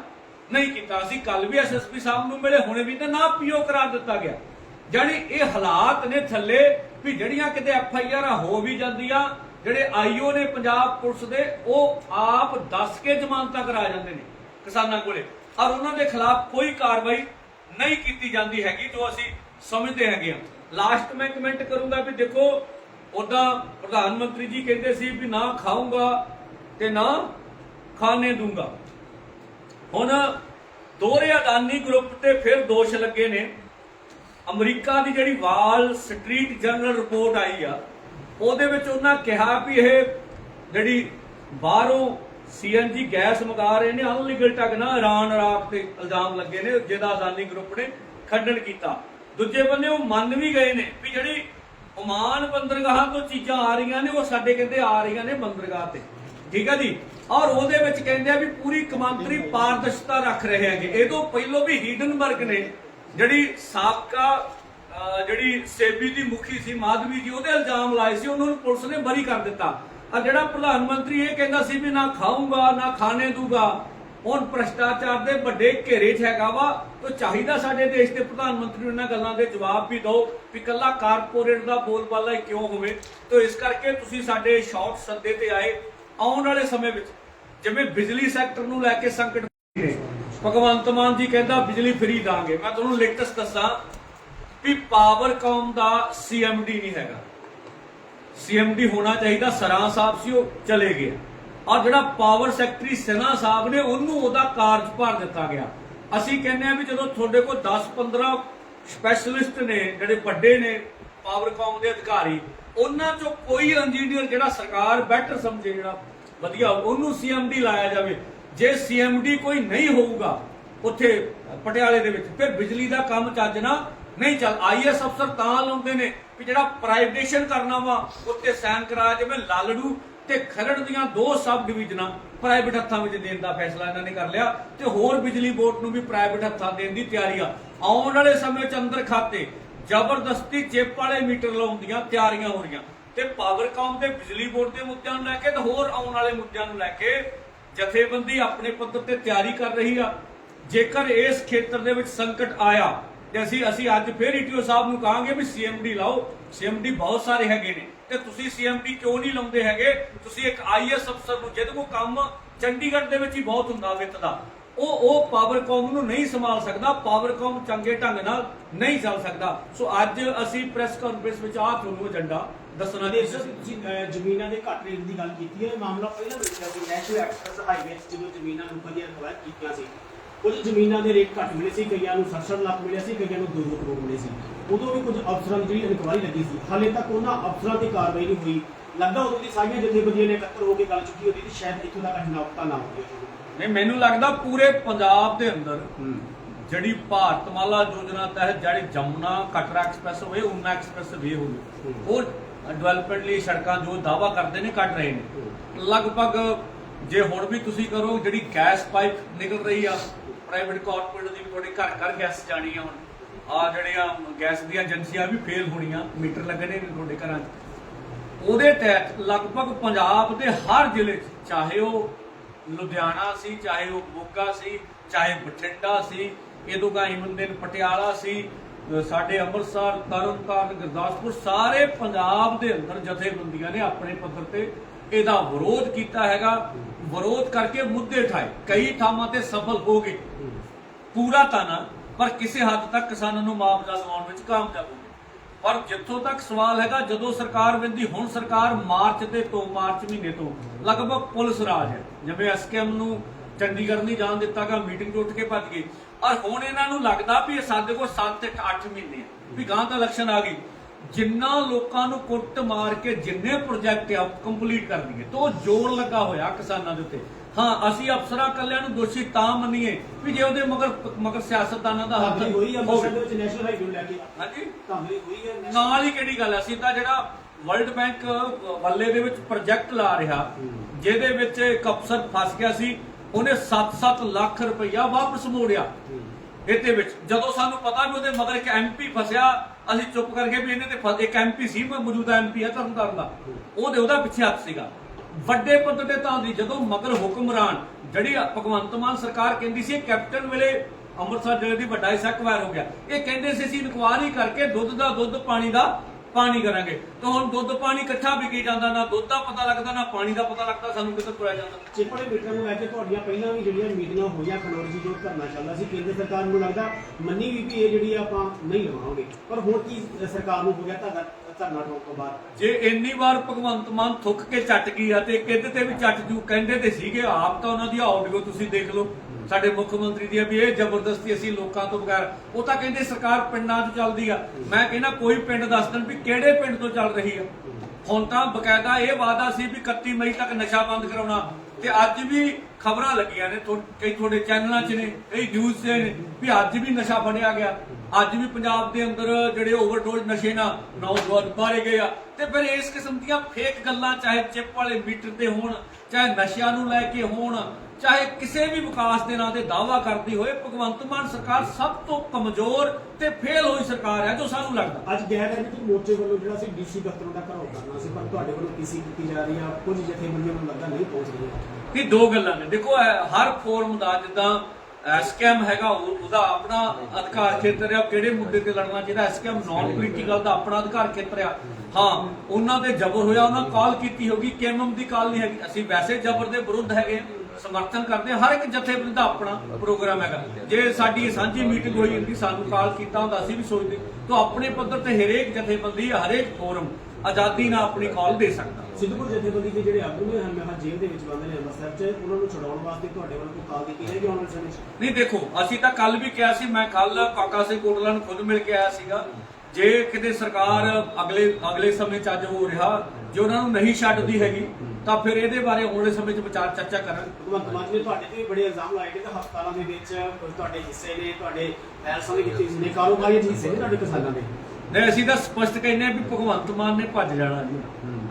ਨਹੀਂ ਕੀਤਾ ਸੀ। ਕੱਲ ਵੀ ਐਸਐਸਪੀ ਸਾਹਿਬ ਨੂੰ ਮਿਲੇ, ਹੁਣੇ ਵੀ ਤੇ ਨਾ ਪੀਓ ਕਰਾ ਦਿੱਤਾ ਗਿਆ। ਜਾਨੀ ਇਹ ਹਾਲਾਤ ਨੇ ਥੱਲੇ ਵੀ ਜਿਹੜੀਆਂ ਕਿਤੇ ਐਫ ਆਈ ਆਰ ਹੋ ਵੀ ਜਾਂਦੀਆਂ। ਜਿਹੜੇ ਆਈਓ ਨੇ ਪੰਜਾਬ ਪੁਲਿਸ ਦੇ, ਉਹ ਆਪ ਦੱਸ ਕੇ ਜ਼ਮਾਨਤਾਂ ਕਰਾ ਜਾਂਦੇ ਨੇ ਕਿਸਾਨਾਂ ਕੋਲੇ। ਔਰ ਉਹਨਾਂ ਦੇ ਖਿਲਾਫ ਕੋਈ ਕਾਰਵਾਈ ਨਹੀਂ ਕੀਤੀ ਜਾਂਦੀ ਹੈਗੀ ਜੋ ਅਸੀਂ ਸਮਝਦੇ ਹੈਗੇ ਆ ਲਾਸਟ ਮੈਂ ਕਮੈਂਟ ਕਰੂੰਗਾ ਵੀ ਦੇਖੋ ਉਹਦਾ ਪ੍ਰਧਾਨ ਮੰਤਰੀ ਜੀ ਕਹਿੰਦੇ ਸੀ ਵੀ ਨਾ ਖਾਊਂਗਾ ਤੇ ਨਾ ਖਾਣੇ ਦੂੰਗਾ। ਹੁਣ ਦੋਹਰੇ ਅਦਾਨੀ ਗਰੁੱਪ ਤੇ ਫਿਰ ਦੋਸ਼ ਲੱਗੇ ਨੇ। ਅਮਰੀਕਾ ਦੀ ਜਿਹੜੀ ਵਾਲ ਸਟਰੀਟ ਜਰਨਲ ਰਿਪੋਰਟ ਆਈ ਆ ਉਹਦੇ ਵਿੱਚ ਉਹਨਾਂ ਕਿਹਾ ਵੀ ਇਹ ਜਿਹੜੀ ਬਾਹਰੋਂ ਸੀਐਨਜੀ ਗੈਸ ਮੰਗਾ ਰਹੇ ਨੇ ਅਨਲੀਗਲ ਟਗ ਨਾ ਇਰਾਨ ਇਰਾਕ ਤੇ ਇਲਜ਼ਾਮ ਲੱਗੇ ਨੇ ਜਿਹਦਾ ਅਦਾਨੀ ਗਰੁੱਪ ਨੇ ਖੰਡਨ ਕੀਤਾ। ਦੂਜੇ ਬੰਨੇ ਉਹ ਮੰਨ ਵੀ ਗਏ ਨੇ ਵੀ ਜਿਹੜੀ ਓਮਾਨ ਬੰਦਰਗਾਹਾਂ ਤੋਂ ਚੀਜ਼ਾਂ ਆ ਰਹੀਆਂ ਨੇ, ਉਹ ਸਾਡੇ ਕਹਿੰਦੇ ਆ ਰਹੀਆਂ ਨੇ ਬੰਦਰਗਾਹ ਤੇ। ਠੀਕ ਹੈ ਜੀ? ਔਰ ਉਹਦੇ ਵਿੱਚ ਕਹਿੰਦੇ ਆ ਵੀ ਪੂਰੀ ਕਮਾਂਤਰੀ ਪਾਰਦਰਸ਼ਤਾ ਰੱਖ ਰਹੇ ਹੈਗੇ। ਇਹ ਤੋਂ ਪਹਿਲਾਂ ਵੀ ਹੀਡਨਬਰਗ ਨੇ ਜਿਹੜੀ ਸਾਬਕਾ ਜਿਹੜੀ ਸੇਬੀ ਦੀ ਮੁਖੀ ਸੀ, ਮਾਧਵੀ ਜੀ, ਉਹਦੇ ਇਲਜ਼ਾਮ ਲਾਏ ਸੀ, ਉਹਨਾਂ ਨੂੰ ਪੁਲਿਸ ਨੇ ਬਰੀ ਕਰ ਦਿੱਤਾ। ਆ ਜਿਹੜਾ ਪ੍ਰਧਾਨ ਮੰਤਰੀ ਇਹ ਕਹਿੰਦਾ ਸੀ ਵੀ ਨਾ ਖਾਊਂਗਾ, ਨਾ ਖਾਣੇ ਦੂਗਾ ਹੁਣ ਭ੍ਰਸ਼ਟਾਚਾਰ ਦੇ ਵੱਡੇ ਘੇਰੇ 'ਚ ਹੈਗਾ ਵਾ, ਤਾਂ ਚਾਹੀਦਾ ਸਾਡੇ ਦੇਸ਼ ਦੇ ਪ੍ਰਧਾਨ ਮੰਤਰੀ ਨੂੰ ਇਹਨਾਂ ਗੱਲਾਂ ਦੇ ਜਵਾਬ ਵੀ ਦਿਓ ਵੀ ਕੱਲਾ ਕਾਰਪੋਰੇਟ ਦਾ ਬੋਲਬਾਲਾ ਕਿਉਂ ਹੋਵੇ? ਤਾਂ ਇਸ ਕਰਕੇ ਤੁਸੀਂ ਸਾਡੇ ਸ਼ੌਕ ਸੱਦੇ ਤੇ ਆਏ ਆਉਣ ਵਾਲੇ ਸਮੇਂ ਵਿੱਚ, ਜਿਵੇਂ ਬਿਜਲੀ ਸੈਕਟਰ ਨੂੰ ਲੈ ਕੇ ਸੰਕਟ ਨੇ। ਭਗਵੰਤ ਮਾਨ ਜੀ ਕਹਿੰਦਾ, ਬਿਜਲੀ ਫ੍ਰੀ ਦਾਂਗੇ। ਮੈਂ ਤੁਹਾਨੂੰ ਲੇਟੈਸਟ ਦੱਸਾਂ ਵੀ ਪਾਵਰਕਾਮ ਦਾ ਸੀਐਮਡੀ ਨਹੀਂ ਹੈਗਾ। ਸੀਐਮਡੀ ਹੋਣਾ ਚਾਹੀਦਾ, ਸਰਾਂ ਸਾਹਿਬ ਸੀ, ਉਹ ਚਲੇ ਗਏ। ਔਰ ਜਿਹੜਾ ਪਾਵਰ ਸੈਕਟਰੀ ਸਿਨਾ ਸਾਹਿਬ ਨੇ, ਉਹਨੂੰ ਉਹਦਾ ਕਾਰਜ ਦਿੱਤਾ ਗਿਆ। ਅਸੀਂ ਕਹਿੰਦੇ ਆ ਵੀ ਜਦੋਂ ਤੁਹਾਡੇ ਕੋਲ 10 15 ਸਪੈਸ਼ਲਿਸਟ ਨੇ, ਜਿਹੜੇ ਵੱਡੇ ਨੇ ਪਾਵਰਕਾਮ ਦੇ ਅਧਿਕਾਰੀ, ਉਹਨਾਂ ਚੋਂ ਕੋਈ ਇੰਜੀਨੀਅਰ ਜਿਹੜਾ ਸਰਕਾਰ ਬੈਟਰ ਸਮਝੇ, ਜਿਹੜਾ ਵਧੀਆ ਉਹਨੂੰ ਸੀਐਮਡੀ ਲਾਇਆ ਜਾਵੇ। ਜੇ ਸੀਐਮਡੀ ਕੋਈ ਨਹੀਂ ਹੋਊਗਾ, ਉੱਥੇ ਪਟਿਆਲੇ ਦੇ ਵਿੱਚ, ਫਿਰ ਬਿਜਲੀ ਦਾ ਕੰਮ ਚੱਜ ਨਾ ਨਹੀਂ ਚੱਲ ਆਈਐਸ ਅਫਸਰ ਤਾਂ ਲਾਉਂਦੇ ਨੇ ਵੀ ਜਿਹੜਾ ਪ੍ਰਾਈਵੇਟੇਸ਼ਨ ਕਰਨਾ ਵਾ ਉੱਤੇ ਸਾਈਨ ਕਰਾ ਜਿਵੇਂ ਲਾਲੜੂ ਤੇ ਖਰੜ ਦੀਆਂ ਦੋ ਸਬ ਡਿਵੀਜ਼ਨਾਂ ਪ੍ਰਾਈਵੇਟ ਹੱਥਾਂ ਵਿੱਚ ਦੇਣ ਦਾ ਫੈਸਲਾ ਇਹਨਾਂ ਨੇ ਕਰ ਲਿਆ ਤੇ ਹੋਰ ਬਿਜਲੀ ਬੋਰਡ ਨੂੰ ਵੀ ਪ੍ਰਾਈਵੇਟ ਹੱਥਾਂ ਦੇਣ ਦੀ ਤਿਆਰੀ ਆ। ਆਉਣ ਵਾਲੇ ਸਮੇਂ ਚ ਅੰਦਰ ਖਾਤੇ ਜ਼ਬਰਦਸਤੀ ਚਿੱਪ ਵਾਲੇ ਮੀਟਰ ਲਾਉਣ ਦੀਆਂ ਤਿਆਰੀਆਂ ਹੋ ਰਹੀਆਂ। ਤੇ ਪਾਵਰਕਾਮ ਦੇ ਬਿਜਲੀ ਬੋਰਡ ਦੇ ਮੁੱਦਿਆਂ ਨੂੰ ਲੈ ਕੇ ਤੇ ਹੋਰ ਆਉਣ ਵਾਲੇ ਮੁੱਦਿਆਂ ਨੂੰ ਲੈ ਕੇ ਜਥੇਬੰਦੀ ਆਪਣੇ ਪੱਧਰ ਤੇ ਤਿਆਰੀ ਕਰ ਰਹੀ ਆ। ਜੇਕਰ ਇਸ ਖੇਤਰ ਦੇ ਵਿੱਚ ਸੰਕਟ ਆਇਆ ਤੇ ਅਸੀਂ ਅਸੀਂ ਅੱਜ ਫੇਰ ਈਟੀਓ ਸਾਹਿਬ ਨੂੰ ਕਹਾਂਗੇ ਵੀ ਸੀਐਮਡੀ ਲਾਓ। ਸੀਐਮਡੀ ਬਹੁਤ ਸਾਰੇ ਹੈਗੇ ਨੇ। ਤੇ ਤੁਸੀਂ ਸੀਐਮਡੀ ਕਿਉਂ ਨਹੀਂ ਲਾਉਂਦੇ ਹੈਗੇ? ਤੁਸੀਂ ਇੱਕ ਆਈਐਸ ਅਫਸਰ ਨੂੰ ਜਿਹਦੇ ਕੋਲ ਕੰਮ ਚੰਡੀਗੜ੍ਹ ਦੇ ਵਿੱਚ ਹੀ ਬਹੁਤ ਹੁੰਦਾ ਵਿੱਤ ਦਾ ਉਹ ਉਹ ਪਾਵਰਕਾਮ ਨੂੰ ਨਹੀਂ ਸੰਭਾਲ ਸਕਦਾ ਪਾਵਰਕਾਮ ਚੰਗੇ ਢੰਗ ਨਾਲ ਨਹੀਂ ਚੱਲ ਸਕਦਾ। ਸੋ ਅੱਜ ਅਸੀਂ ਪ੍ਰੈਸ ਕਾਨਫਰੰਸ ਵਿੱਚ ਆ ਤੁਹਾਨੂੰ ਏਜੰਡਾ ਦੱਸਣਾ ਤੁਸੀਂ ਅਹ, ਜ਼ਮੀਨਾਂ ਦੇ ਘੱਟ ਰੇਟ ਦੀ ਗੱਲ ਕੀਤੀ ਹੈ। ਇਹ ਮਾਮਲਾ ਪਹਿਲਾਂ ਵੇਖਿਆ ਸੀ ਨੈਸ਼ਨਲ ਐਕਸਪ੍ਰੈਸ ਹਾਈਵੇ ਜਦੋਂ ਜ਼ਮੀਨਾਂ ਲੋਕਾਂ ਦੀਆਂ ਅਖਵਾਇਰ ਕੀਤੀਆਂ ਸੀ ਕੁਝ ਜ਼ਮੀਨਾਂ ਦੇ ਰੇਟ ਘੱਟ ਮਿਲੇ ਸੀ ਕਈਆਂ ਨੂੰ 60 ਲੱਖ ਮਿਲਿਆ ਸੀ ਕਈਆਂ ਨੂੰ 2 ਕਰੋੜ ਮਿਲੇ ਸੀ। ਉਦੋਂ ਵੀ ਕੁਝ ਅਫਸਰਾਂ ਦੀ ਜਿਹੜੀ ਇਨਕੁਆਇਰੀ ਲੱਗੀ ਸੀ। ਹਾਲੇ ਤੱਕ ਉਹਨਾਂ ਅਫਸਰਾਂ ਤੇ ਕਾਰਵਾਈ ਨਹੀਂ ਹੋਈ। ਲੱਗਦਾ ਉਦੋਂ ਦੀ ਸਾਰੀਆਂ ਜਥੇਬੰਦੀਆਂ ਨੇ ਇਕੱਤਰ ਹੋ ਕੇ ਗੱਲ ਚੁੱਕੀ ਹੁੰਦੀ ਤੇ ਸ਼ਾਇਦ ਇੱਥੋਂ ਤੱਕ ਨੌਕਤਾ ਨਾ ਹੁੰਦੀ ਨਹੀਂ ਮੈਨੂੰ ਲੱਗਦਾ ਪੂਰੇ ਪੰਜਾਬ ਦੇ ਅੰਦਰ ਜਿਹੜੀ ਭਾਰਤਮਾਲਾ ਯੋਜਨਾ ਤਹਿਤ ਜਿਹੜੀ ਜਮਨਾ ਕਟਰਾ ਐਕਸਪ੍ਰੈਸ ਹੋਵੇ ਉਨਾ ਐਕਸਪ੍ਰੈਸ ਵੇ ਹੋਵੇ ਉਹ ਡਿਵੈਲਪਮੈਂਟ ਲਈ ਸੜਕਾਂ ਜੋ ਦਾਵਾ ਕਰਦੇ ਨੇ ਕੱਟ ਰਹੇ ਨੇ। ਲਗਭਗ ਜੇ ਹੁਣ ਵੀ ਤੁਸੀਂ ਕਰੋ, ਜਿਹੜੀ ਗੈਸ ਪਾਈਪ ਨਿਕਲ ਰਹੀ ਆ ਪ੍ਰਾਈਵੇਟ ਕਾਰਪੋਰੇਟ ਦੀ, ਤੁਹਾਡੇ ਘਰ ਘਰ ਗੈਸ ਜਾਣੀ ਆ ਹੁਣ। ਆ ਜਿਹੜੀਆਂ ਗੈਸ ਦੀਆਂ ਏਜੰਸੀਆਂ ਵੀ ਫੇਲ ਹੋਣੀਆਂ, ਮੀਟਰ ਲੱਗਣੇ ਨੇ ਤੁਹਾਡੇ ਘਰਾਂ 'ਚ। ਉਹਦੇ ਤਹਿਤ ਲਗਭਗ ਪੰਜਾਬ ਦੇ ਹਰ ਜ਼ਿਲ੍ਹੇ 'ਚ, ਚਾਹੇ ਉਹ ਲੁਧਿਆਣਾ ਸੀ, ਚਾਹੇ ਉਹ ਮੋਗਾ ਸੀ, ਚਾਹੇ ਬਠਿੰਡਾ ਸੀ ਇਦੋਂ ਗਾ ਹਿਮੰਦਨ ਪਟਿਆਲਾ ਸੀ, ਸਾਡੇ ਅੰਮ੍ਰਿਤਸਰ, ਤਰਨਤਾਰਨ, ਗੁਰਦਾਸਪੁਰ, ਸਾਰੇ ਪੰਜਾਬ ਦੇ ਅੰਦਰ ਜਥੇਬੰਦੀਆਂ ਨੇ ਆਪਣੇ ਪੱਧਰ ਤੇ ਇਹਦਾ ਵਿਰੋਧ ਕੀਤਾ ਹੈਗਾ। ਵਿਰੋਧ ਕਰਕੇ ਮੁੱਦੇ ਉਠਾਏ। ਕਈ ਥਾਵਾਂ ਤੇ ਸਫਲ ਹੋ ਗਏ। ਪੂਰਾ ਤਾਂ ਨਾ ਪਰ ਕਿਸੇ ਹੱਦ ਤੱਕ ਕਿਸਾਨਾਂ ਨੂੰ ਮੁਆਵਜ਼ਾ ਦਿਵਾਉਣ ਵਿੱਚ ਕਾਮਯਾਬ ਹੋ ਗਏ। ਪਰ ਜਿੱਥੋਂ ਤੱਕ ਸਵਾਲ ਹੈਗਾ ਜਦੋਂ ਸਰਕਾਰ ਬੰਦੀ ਹੁਣ ਸਰਕਾਰ ਮਾਰਚ ਦੇ ਤੋਂ ਮਾਰਚ ਮਹੀਨੇ ਤੋਂ ਲਗਭਗ ਪੁਲਿਸ ਰਾਜ ਹੈ। ਜਿਵੇਂ ਐਸਕੇਐਮ ਨੂੰ ਚੰਡੀਗੜ੍ਹ ਨਹੀਂ ਜਾਣ ਦਿੱਤਾਗਾ ਮੀਟਿੰਗ ਤੋਂ ਉੱਠ ਕੇ ਭੱਜ ਗਏ। ਔਰ ਹੁਣ ਇਹਨਾਂ ਨੂੰ ਲੱਗਦਾ ਵੀ ਇਹ ਸਾਡੇ ਕੋਲ 7 ਤੇ 8 ਮਹੀਨੇ ਆ। ਵੀ ਗਾਂ ਤਾਂ ਇਲੈਕਸ਼ਨ ਆ ਗਈ। ਜਿੰਨਾ ਲੋਕਾਂ ਨੂੰ ਕੁੱਟ ਮਾਰ ਕੇ ਜਿੰਨੇ ਪ੍ਰੋਜੈਕਟ ਆ ਕੰਪਲੀਟ ਕਰ ਦਈਏ ਤਾਂ ਜ਼ੋਰ ਲੱਗਾ ਹੋਇਆ ਕਿਸਾਨਾਂ ਦੇ ਉੱਤੇ। ਹਾਂ ਅਸੀਂ ਅਫਸਰਾਂ ਕੱਲਿਆਂ ਨੂੰ ਦੋਸ਼ੀ ਤਾਂ ਮੰਨੀਏ ਵੀ ਜੇ ਉਹਦੇ ਮਗਰ ਮਗਰ ਸਿਆਸਤਦਾਨਾਂ ਦਾ ਹੱਥ ਹੋਈ ਹੈ। ਅੰਮ੍ਰਿਤਸਰ ਦੇ ਵਿੱਚ ਨੈਸ਼ਨਲ ਹਾਈਵੇ ਲੈ ਕੇ। ਹਾਂਜੀ। ਧਾਂਦਲੀ ਹੋਈ ਹੈ ਨਾਲ ਹੀ ਕਿਹੜੀ ਗੱਲ ਹੈ ਅਸੀਂ ਤਾਂ ਜਿਹੜਾ ਵਰਲਡ ਬੈਂਕ ਵੱਲੇ ਦੇ ਵਿੱਚ ਪ੍ਰੋਜੈਕਟ ਲਾ ਰਿਹਾ ਜਿਹਦੇ ਵਿੱਚ ਇੱਕ ਅਫਸਰ ਫਸ ਗਿਆ ਸੀ ਉਹਨੇ 7-7 ਲੱਖ ਰੁਪਈਆ ਵਾਪਸ ਮੋੜਿਆ। ਇਹਦੇ ਵਿੱਚ। ਜਦੋਂ ਸਾਨੂੰ ਪਤਾ ਵੀ ਉਹਦੇ ਮਗਰ ਇੱਕ ਐਮਪੀ ਫਸਿਆ, ਅਸੀਂ ਚੁੱਪ ਕਰਕੇ ਵੀ ਇਹਨੇ ਤੇ ਫਸ- ਇੱਕ ਐਮਪੀ ਸੀ ਮੌਜੂਦਾ ਐਮਪੀ ਹੈ ਤਰਨਤਾਰਨ ਦਾ। ਉਹਦੇ ਉਹਦਾ ਪਿੱਛੇ ਹੱਥ ਸੀਗਾ। ਵੱਡੇ ਪੱਧਰ ਤੇ ਤਾਂ ਦੀ ਜਦੋਂ ਮਗਰ ਹੁਕਮਰਾਨ, ਜਿਹੜੀ ਭਗਵੰਤ ਮਾਨ ਸਰਕਾਰ ਕਹਿੰਦੀ ਸੀ, ਕੈਪਟਨ ਵੇਲੇ ਅੰਮ੍ਰਿਤਸਰ ਜ਼ਿਲ੍ਹੇ ਦੀ ਵੱਡਾ ਹਿੱਸਾ ਕਵੈਰ ਹੋ ਗਿਆ। ਇਹ ਕਹਿੰਦੇ ਸੀ, ਅਸੀਂ ਇਨਕੁਆਰੀ ਕਰਕੇ ਦੁੱਧ ਦਾ ਦੁੱਧ, ਪਾਣੀ ਦਾ ਪਾਣੀ ਕਰਾਂਗੇ। ਤਾਂ ਹੁਣ ਦੁੱਧ ਪਾਣੀ ਇਕੱਠਾ ਵਿਕੀ ਜਾਂਦਾ ਨਾ ਦੁੱਧ ਦਾ ਪਤਾ ਲੱਗਦਾ ਨਾ ਪਾਣੀ ਦਾ ਪਤਾ ਲੱਗਦਾ ਸਾਨੂੰ ਕਿੱਥੇ ਤੁਰਿਆ ਜਾਂਦਾ। ਚਿੱਪੜੇ ਮੀਟਰ ਨੂੰ ਲੈ ਕੇ ਤੁਹਾਡੀਆਂ ਪਹਿਲਾਂ ਵੀ ਜਿਹੜੀਆਂ ਮੀਟਿੰਗਾਂ ਹੋਈਆਂ ਖਨੌਰ ਜੀ ਜੋ ਧਰਨਾ ਚੱਲਦਾ ਸੀ ਕੇਂਦਰ ਸਰਕਾਰ ਨੂੰ ਲੱਗਦਾ ਮੰਨੀ ਵੀ ਵੀ ਇਹ ਜਿਹੜੀ ਆਪਾਂ ਨਹੀਂ ਲਵਾਂਗੇ। ਪਰ ਹੁਣ ਕੀ ਸਰਕਾਰ ਨੂੰ ਹੋ ਗਿਆ ਧਰਨਾ ਧਰਨਾ ਠੋਕ ਤੋਂ ਬਾਅਦ? ਜੇ ਇੰਨੀ ਵਾਰ ਭਗਵੰਤ ਮਾਨ ਥੁੱਕ ਕੇ ਚੱਟ ਗਈ ਆ ਤੇ ਕਿੱਦ ਤੇ ਵੀ ਚੱਟ ਜੂ ਕਹਿੰਦੇ ਤੇ ਸੀਗੇ ਆਪ ਤਾਂ ਉਹਨਾਂ ਦੀ ਆਡੀਓ ਤੁਸੀਂ ਦੇਖ ਲਓ। ਸਾਡੇ ਮੁੱਖ ਮੰਤਰੀ ਦੀ ਆ ਵੀ ਇਹ ਜ਼ਬਰਦਸਤੀ ਅਸੀਂ ਲੋਕਾਂ ਤੋਂ ਬਗੈਰ, ਉਹ ਤਾਂ ਕਹਿੰਦੇ ਸਰਕਾਰ ਪਿੰਡਾਂ 'ਚ ਚੱਲਦੀ ਆ। ਮੈਂ ਕਹਿੰਦਾ ਕੋਈ ਪਿੰਡ ਦੱਸ ਦੇਣ ਵੀ ਕਿਹੜੇ ਪਿੰਡ ਤੋਂ ਚੱਲ ਰਹੀ ਆ। ਹੁਣ ਤਾਂ ਬਕਾਇਦਾ ਇਹ ਵਾਅਦਾ ਸੀ ਵੀ 31 ਮਈ ਤੱਕ ਨਸ਼ਾ ਬੰਦ ਕਰਾਉਣਾ। ਤੇ ਅੱਜ ਵੀ ਖਬਰਾਂ ਲੱਗੀਆਂ ਨੇ ਕਈ ਤੁਹਾਡੇ ਚੈਨਲਾਂ 'ਚ ਨੇ, ਕਈ ਨਿਊਜ਼ 'ਚ ਨੇ ਵੀ ਅੱਜ ਵੀ ਨਸ਼ਾ ਫੜਿਆ ਗਿਆ। ਅੱਜ ਵੀ ਪੰਜਾਬ ਦੇ ਅੰਦਰ ਜਿਹੜੇ ਓਵਰਡੋਜ਼ ਨਸ਼ੇ ਨਾਲ ਨੌਜਵਾਨ ਮਾਰੇ ਗਏ ਆ। ਤੇ ਫਿਰ ਇਸ ਕਿਸਮ ਦੀਆਂ ਫੇਕ ਗੱਲਾਂ, ਚਾਹੇ ਚਿੱਪ ਵਾਲੇ ਮੀਟਰ ਤੇ ਹੋਣ, ਚਾਹੇ ਨਸ਼ਿਆਂ ਨੂੰ ਲੈ ਕੇ ਹੋਣ ਚਾਹੇ ਕਿਸੇ ਵੀ ਵਿਕਾਸ ਦੇ ਨਾਂ ਤੇ ਦਾਅਵਾ ਕਰਦੀ ਹੋਏ ਭਗਵੰਤ ਮਾਨ ਸਰਕਾਰ ਸਭ ਤੋਂ ਕਮਜ਼ੋਰ ਤੇ ਫੇਲ ਹੋਈ ਸਰਕਾਰ ਹੈ ਜੋ ਸਾਨੂੰ ਲੱਗਦਾ। ਅੱਜ ਗੈਰ ਰਾਜਨੀਤਿਕ ਮੋਰਚੇ ਵੱਲੋਂ ਜਿਹੜਾ ਸੀ ਡੀਸੀ ਦਫ਼ਤਰ ਦਾ ਘਰੋਂ ਕਰਨਾ ਸੀ ਪਰ ਤੁਹਾਡੇ ਵੱਲੋਂ ਪੀਸੀ ਕੀਤੀ ਜਾ ਰਹੀ ਆ ਕੁਝ ਜਥੇਬੰਦੀਆਂ ਨੂੰ ਲੱਗਦਾ ਨਹੀਂ ਪਹੁੰਚ ਰਹੀਆਂ। ਇਹ ਦੋ ਗੱਲਾਂ ਨੇ। ਦੇਖੋ ਹਰ ਫੋਰਮ ਦਾ ਜਿੱਦਾਂ ਐਸਕੈਮ ਹੈਗਾ ਉਹ- ਉਹਦਾ ਆਪਣਾ ਅਧਿਕਾਰ ਖੇਤਰ ਹੈ ਕਿਹੜੇ ਮੁੱਦੇ ਤੇ ਲੜਨਾ ਚਾਹੀਦਾ? ਐਸਕੈਮ ਨਾਨ ਪੋਲੀਟੀਕਲ ਦਾ ਆਪਣਾ ਅਧਿਕਾਰ ਖੇਤਰ ਆ ਹਾਂ ਉਹਨਾਂ ਦੇ ਜ਼ਬਰ ਹੋਇਆ ਉਹਨਾਂ ਕਾਲ ਕੀਤੀ ਹੋਗੀ ਕੇਐਮਐਮ ਦੀ ਕਾਲ ਨਹੀਂ ਹੈਗੀ। ਅਸੀਂ ਵੈਸੇ ਜ਼ਬਰ ਦੇ ਵਿਰੁੱਧ ਹੈਗੇ ਸਮਰਥਨ ਕਰਦੇ ਹਾਂ। ਹਰ ਇੱਕ ਜਥੇਬੰਦੀ ਦਾ ਆਪਣਾ ਪ੍ਰੋਗਰਾਮ ਹੈਗਾ। ਜੇ ਸਾਡੀ ਸਾਂਝੀ ਮੀਟਿੰਗ ਹੋਈ ਹੁੰਦੀ ਸਾਨੂੰ ਕਾਲ ਕੀਤਾ ਹੁੰਦਾ ਅਸੀਂ ਵੀ ਸੋਚਦੇ ਤਾਂ ਆਪਣੇ ਪੱਧਰ ਤੇ ਹਰੇਕ ਜਥੇਬੰਦੀ ਹਰੇਕ ਫੋਰਮ ਆਜ਼ਾਦੀ ਨਾਲ ਆਪਣੀ ਕਾਲ ਦੇ ਸਕਦਾ। ਸਿੱਧੂਪੁਰ ਜਥੇਬੰਦੀ ਦੇ ਜਿਹੜੇ ਆਗੂ ਨੇ ਹਮੇਸ਼ਾ ਜੇਲ੍ਹ ਦੇ ਵਿੱਚ ਬੰਦ ਨੇ ਅੰਮ੍ਰਿਤਸਰ 'ਚ ਉਹਨਾਂ ਨੂੰ ਛਡਾਉਣ ਵਾਸਤੇ ਤੁਹਾਡੇ ਵੱਲੋਂ ਕੋਈ ਕਾਲ ਕੀਤੀ ਜਾਏਗੀ ਆਉਣ ਵਾਲੇ ਸਮੇਂ 'ਚ? ਨਹੀਂ ਦੇਖੋ ਅਸੀਂ ਤਾਂ ਕੱਲ ਵੀ ਕਿਹਾ ਸੀ ਮੈਂ ਕੱਲ ਕਾਕਾ ਸਿੰਘ ਕੋਟਲਾ ਨੂੰ ਖੁਦ ਮਿਲ ਕੇ ਆਇਆ ਸੀਗਾ। ਜੇ ਕਿਤੇ ਸਰਕਾਰ ਅਗਲੇ ਅਗਲੇ ਸਮੇਂ ਚ ਅੱਜ ਹੋ ਰਿਹਾ ਜੇ ਉਹਨਾਂ ਨੂੰ ਨਹੀਂ ਛੱਡਦੀ ਹੈਗੀ ਤਾਂ ਫਿਰ ਇਹਦੇ ਬਾਰੇ ਆਉਣ ਸਮੇਂ ਚ ਵਿਚਾਰ ਚਰਚਾ ਕਰਾਂਗੇ ਭਗਵੰਤ ਮਾਨ ਜੀ ਨੇ ਤੁਹਾਡੇ ਤੇ ਵੀ ਬੜੇ ਇਲਜ਼ਾਮ ਲਾਏ ਨੇ ਕਿ ਹਸਪਤਾਲਾਂ ਦੇ ਵਿੱਚ ਤੁਹਾਡੇ ਹਿੱਸੇ ਨੇ ਤੁਹਾਡੇ ਪੈਲਸਾਂ ਦੇ ਵਿੱਚ ਹਿੱਸੇ ਨੇ ਕਾਰੋਬਾਰੀ ਹਿੱਸੇ ਨੇ ਤੁਹਾਡੇ ਕਿਸਾਨਾਂ ਦੇ? ਨਹੀਂ ਅਸੀਂ ਤਾਂ ਸਪਸ਼ਟ ਕਹਿੰਦੇ ਆ ਵੀ ਭਗਵੰਤ ਮਾਨ ਨੇ ਭੱਜ ਜਾਣਾ ਜੀ।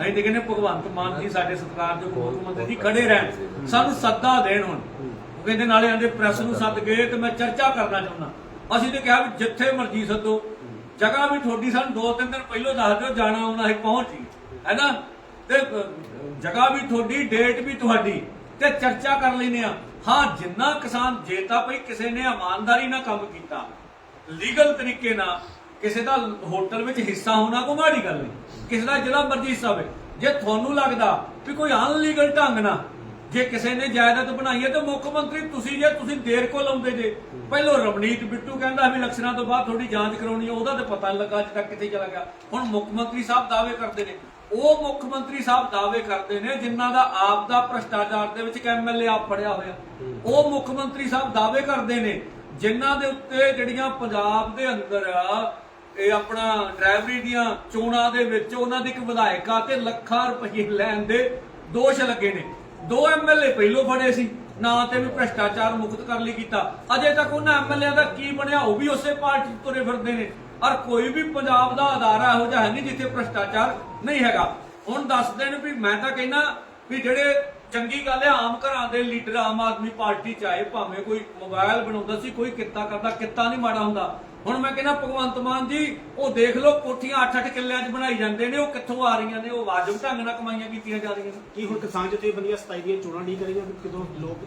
ਅਸੀਂ ਤੇ ਕਹਿੰਦੇ ਭਗਵੰਤ ਮਾਨ ਜੀ ਸਾਡੇ ਸਰਕਾਰ ਦੇ ਮੁੱਖ ਮੰਤਰੀ ਜੀ ਖੜੇ ਰਹਿਣ। ਸਾਨੂੰ ਸੱਦਾ ਦੇਣ ਹੁਣ। ਉਹ ਕਹਿੰਦੇ ਨਾਲੇ ਆਂਦੇ ਪ੍ਰੈਸ ਨੂੰ ਸੱਦ ਗਏ ਤੇ ਮੈਂ ਚਰਚਾ ਕਰਨਾ ਚਾਹੁੰਦਾ। ਅਸੀਂ ਤੇ ਕਿਹਾ ਵੀ ਜਿੱਥੇ ਮਰਜ਼ੀ ਸੱਦੋ। ਜਗ੍ਹਾ ਵੀ ਤੁਹਾਡੀ ਸਾਨੂੰ ਦੋ ਤਿੰਨ ਦਿਨ ਪਹਿਲਾਂ ਦੱਸ ਦਿਓ, ਜਾਣਾ ਆਉਣਾ ਅਸੀਂ ਪਹੁੰਚ ਜੀ ਹੈਨਾ ਤੇ ਜਗ੍ਹਾ ਵੀ ਤੁਹਾਡੀ ਡੇਟ ਵੀ ਤੁਹਾਡੀ, ਤੇ ਚਰਚਾ ਕਰ ਲੈਨੇ ਆ ਹਾਂ, ਜਿੰਨਾ ਕਿਸਾਨ ਜੇ ਤਾਂ ਭਈ ਕਿਸੇ ਨੇ ਇਮਾਨਦਾਰੀ ਨਾਲ ਕੰਮ ਕੀਤਾ ਲੀਗਲ ਤਰੀਕੇ ਨਾਲ, ਕਿਸੇ ਦਾ ਹੋਟਲ ਵਿੱਚ ਹਿੱਸਾ ਹੋਣਾ ਕੋਈ ਮਾੜੀ ਗੱਲ ਨਹੀਂ। ਕਿਸੇ ਦਾ ਜਿਹੜਾ ਮਰਜ਼ੀ ਹਿੱਸਾ ਹੋਵੇ। ਜੇ ਤੁਹਾਨੂੰ ਲੱਗਦਾ ਵੀ ਕੋਈ ਅਨਲੀਗਲ ਢੰਗ ਨਾਲ ਜੇ ਕਿਸੇ ਨੇ ਜਾਇਦਾਦ ਬਣਾਈ ਹੈ ਤਾਂ ਮੁੱਖ ਮੰਤਰੀ ਤੁਸੀਂ ਜੇ, ਤੁਸੀਂ ਦੇਰ ਕੋ ਲਾਉਂਦੇ ਜੇ। ਪਹਿਲੋਂ ਰਵਨੀਤ ਬਿੱਟੂ ਕਹਿੰਦਾ ਵੀ ਇਲੈਕਸ਼ਨਾਂ ਤੋਂ ਬਾਅਦ ਥੋੜੀ ਜਾਂਚ ਕਰਾਉਣੀ ਹੈ, ਉਹਦਾ ਤਾਂ ਪਤਾ ਨਹੀਂ ਲੱਗਾ ਅੱਜ ਤੱਕ ਕਿੱਥੇ ਚਲਾ ਗਿਆ। ਹੁਣ ਮੁੱਖ ਮੰਤਰੀ ਸਾਹਿਬ ਦਾਅਵੇ ਕਰਦੇ ਨੇ। ਉਹ ਮੁੱਖ ਮੰਤਰੀ ਸਾਹਿਬ ਦਾਅਵੇ ਕਰਦੇ ਨੇ ਜਿਨ੍ਹਾਂ ਦਾ ਆਪ ਦਾ ਭ੍ਰਸ਼ਟਾਚਾਰ ਦੇ ਵਿੱਚ ਐਮਐਲਏ ਆਪ ਫੜਿਆ ਹੋਇਆ। ਉਹ ਮੁੱਖ ਮੰਤਰੀ ਸਾਹਿਬ ਦਾਅਵੇ ਕਰਦੇ ਨੇ ਜਿਨ੍ਹਾਂ ਦੇ ਉੱਤੇ ਜਿਹੜੀਆਂ ਪੰਜਾਬ ਦੇ ਅੰਦਰ ਇਹ ਆਪਣਾ ਡਰਾਈਵਰੀ ਦੀਆਂ ਚੋਣਾਂ ਦੇ ਵਿੱਚ ਉਹਨਾਂ ਦੀ ਇੱਕ ਵਿਧਾਇਕਾ ਤੇ ਲੱਖਾਂ ਰੁਪਏ ਲੈਣ ਦੇ ਦੋਸ਼ ਲੱਗੇ ਨੇ। ਦੋ ਐਮਐਲਏ ਪਹਿਲੋਂ ਫੜੇ ਸੀ, ਨਾ ਤੇ ਵੀ ਭ੍ਰਸ਼ਟਾਚਾਰ ਮੁਕਤ ਕਰ ਲਈ ਕੀਤਾ। ਅਜੇ ਤੱਕ ਉਹਨਾਂ ਐਮਐਲਏ ਦਾ ਕੀ ਬਣਿਆ, ਉਹ ਵੀ ਉਸੇ ਪਾਰਟੀ ਤੁਰੇ ਫਿਰਦੇ ਨੇ। ਔਰ ਕੋਈ ਵੀ ਪੰਜਾਬ ਦਾ ਅਦਾਰਾ ਇਹੋ ਜਿਹਾ ਹੈ ਨਹੀਂ ਜਿੱਥੇ ਭ੍ਰਸ਼ਟਾਚਾਰ ਨਹੀਂ ਹੈਗਾ। ਹੁਣ ਦੱਸ ਦੇਣ ਵੀ ਮੈਂ ਤਾਂ ਕਹਿੰਦਾ ਵੀ ਜਿਹੜੇ ਚੰਗੀ ਗੱਲ ਹੈ, ਆਮ ਘਰਾਂ ਦੇ ਲੀਡਰ ਆਮ ਆਦਮੀ ਪਾਰਟੀ ਚਾਹੇ ਭਾਵੇਂ ਕੋਈ ਮੋਬਾਈਲ ਬਣਾਉਂਦਾ ਸੀ, ਕੋਈ ਕਿੱਤਾ ਕਰਦਾ, ਕਿੱਤਾ ਨਹੀਂ ਮਾੜਾ ਹੁੰਦਾ। ਹੁਣ ਮੈਂ ਕਹਿੰਦਾ ਭਗਵੰਤ ਮਾਨ ਜੀ ਉਹ ਦੇਖ ਲਓ ਕੋਠੀਆਂ 8-8 ਕਿੱਲਿਆਂ 'ਚ ਬਣਾਈ ਜਾਂਦੇ ਨੇ ਉਹ ਕਿੱਥੋਂ ਆ ਰਹੀਆਂ ਨੇ ਉਹ ਵਾਜਬ ਢੰਗ ਨਾਲ ਕਮਾਈਆਂ ਕੀਤੀਆਂ ਜਾ ਰਹੀਆਂ ਨੇ। ਕੀ ਹੁਣ ਕਿਸਾਨ ਜਥੇਬੰਦੀਆਂ 27 ਦੀਆਂ ਚੋਣਾਂ ਨਹੀਂ ਕਰੇਗਾ ਕਿਦੋਂ ਲੋਕ?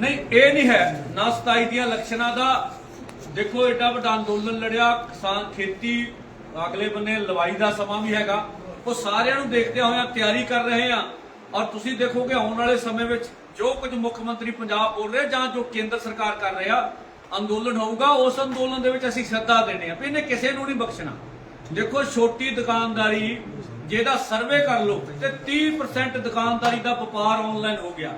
ਨਹੀਂ ਇਹ ਨਹੀਂ ਹੈ ਨਾ 27 ਦੀਆਂ ਇਲੈਕਸ਼ਨਾਂ ਦਾ। ਦੇਖੋ ਏਡਾ ਵੱਡਾ ਅੰਦੋਲਨ ਲੜਿਆ ਕਿਸਾਨ ਖੇਤੀ ਅਗਲੇ ਬੰਨੇ ਲਵਾਈ ਦਾ ਸਮਾਂ ਵੀ ਹੈਗਾ। ਉਹ ਸਾਰਿਆਂ ਨੂੰ ਦੇਖਦਿਆਂ ਹੋਇਆਂ ਤਿਆਰੀ ਕਰ ਰਹੇ ਆ ਔਰ ਤੁਸੀਂ ਦੇਖੋਗੇ ਆਉਣ ਵਾਲੇ ਸਮੇਂ ਵਿੱਚ ਜੋ ਕੁਝ ਮੁੱਖ ਮੰਤਰੀ ਪੰਜਾਬ ਬੋਲ ਰਹੇ ਜਾਂ ਜੋ ਕੇਂਦਰ ਸਰਕਾਰ ਕਰ ਰਿਹਾ ਅੰਦੋਲਨ ਹੋਊਗਾ ਉਸ ਅੰਦੋਲਨ ਦੇ ਵਿੱਚ ਅਸੀਂ ਸੱਦਾ ਦੇਣੇ ਆ ਵੀ ਇਹਨੇ ਕਿਸੇ ਨੂੰ ਨਹੀਂ ਬਖਸ਼ਣਾ। ਦੇਖੋ ਛੋਟੀ ਦੁਕਾਨਦਾਰੀ ਜਿਹਦਾ ਸਰਵੇ ਕਰ ਲਓ ਤੇ 30% ਦੁਕਾਨਦਾਰੀ ਦਾ ਵਪਾਰ ਆਨਲਾਈਨ ਹੋ ਗਿਆ।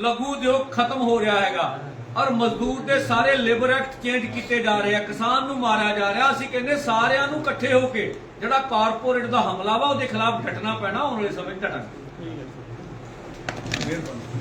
ਲਘੂ ਉਦਯੋਗ ਖਤਮ ਹੋ ਰਿਹਾ ਹੈਗਾ ਔਰ ਮਜ਼ਦੂਰ ਦੇ ਸਾਰੇ ਲੇਬਰ ਐਕਟ ਚੇਂਜ ਕੀਤੇ ਜਾ ਰਹੇ ਆ। ਕਿਸਾਨ ਨੂੰ ਮਾਰਿਆ ਜਾ ਰਿਹਾ। ਅਸੀਂ ਕਹਿੰਦੇ ਸਾਰਿਆਂ ਨੂੰ ਇਕੱਠੇ ਹੋ ਕੇ ਜਿਹੜਾ ਕਾਰਪੋਰੇਟ ਦਾ ਹਮਲਾ ਵਾ ਉਹਦੇ ਖਿਲਾਫ ਡਟਣਾ ਪੈਣਾ ਆਉਣ ਵਾਲੇ ਸਮੇਂ 'ਚ ਡਟਾਂਗੇ। ਠੀਕ ਹੈ। ਮਿਹਰਬਾਨੀ।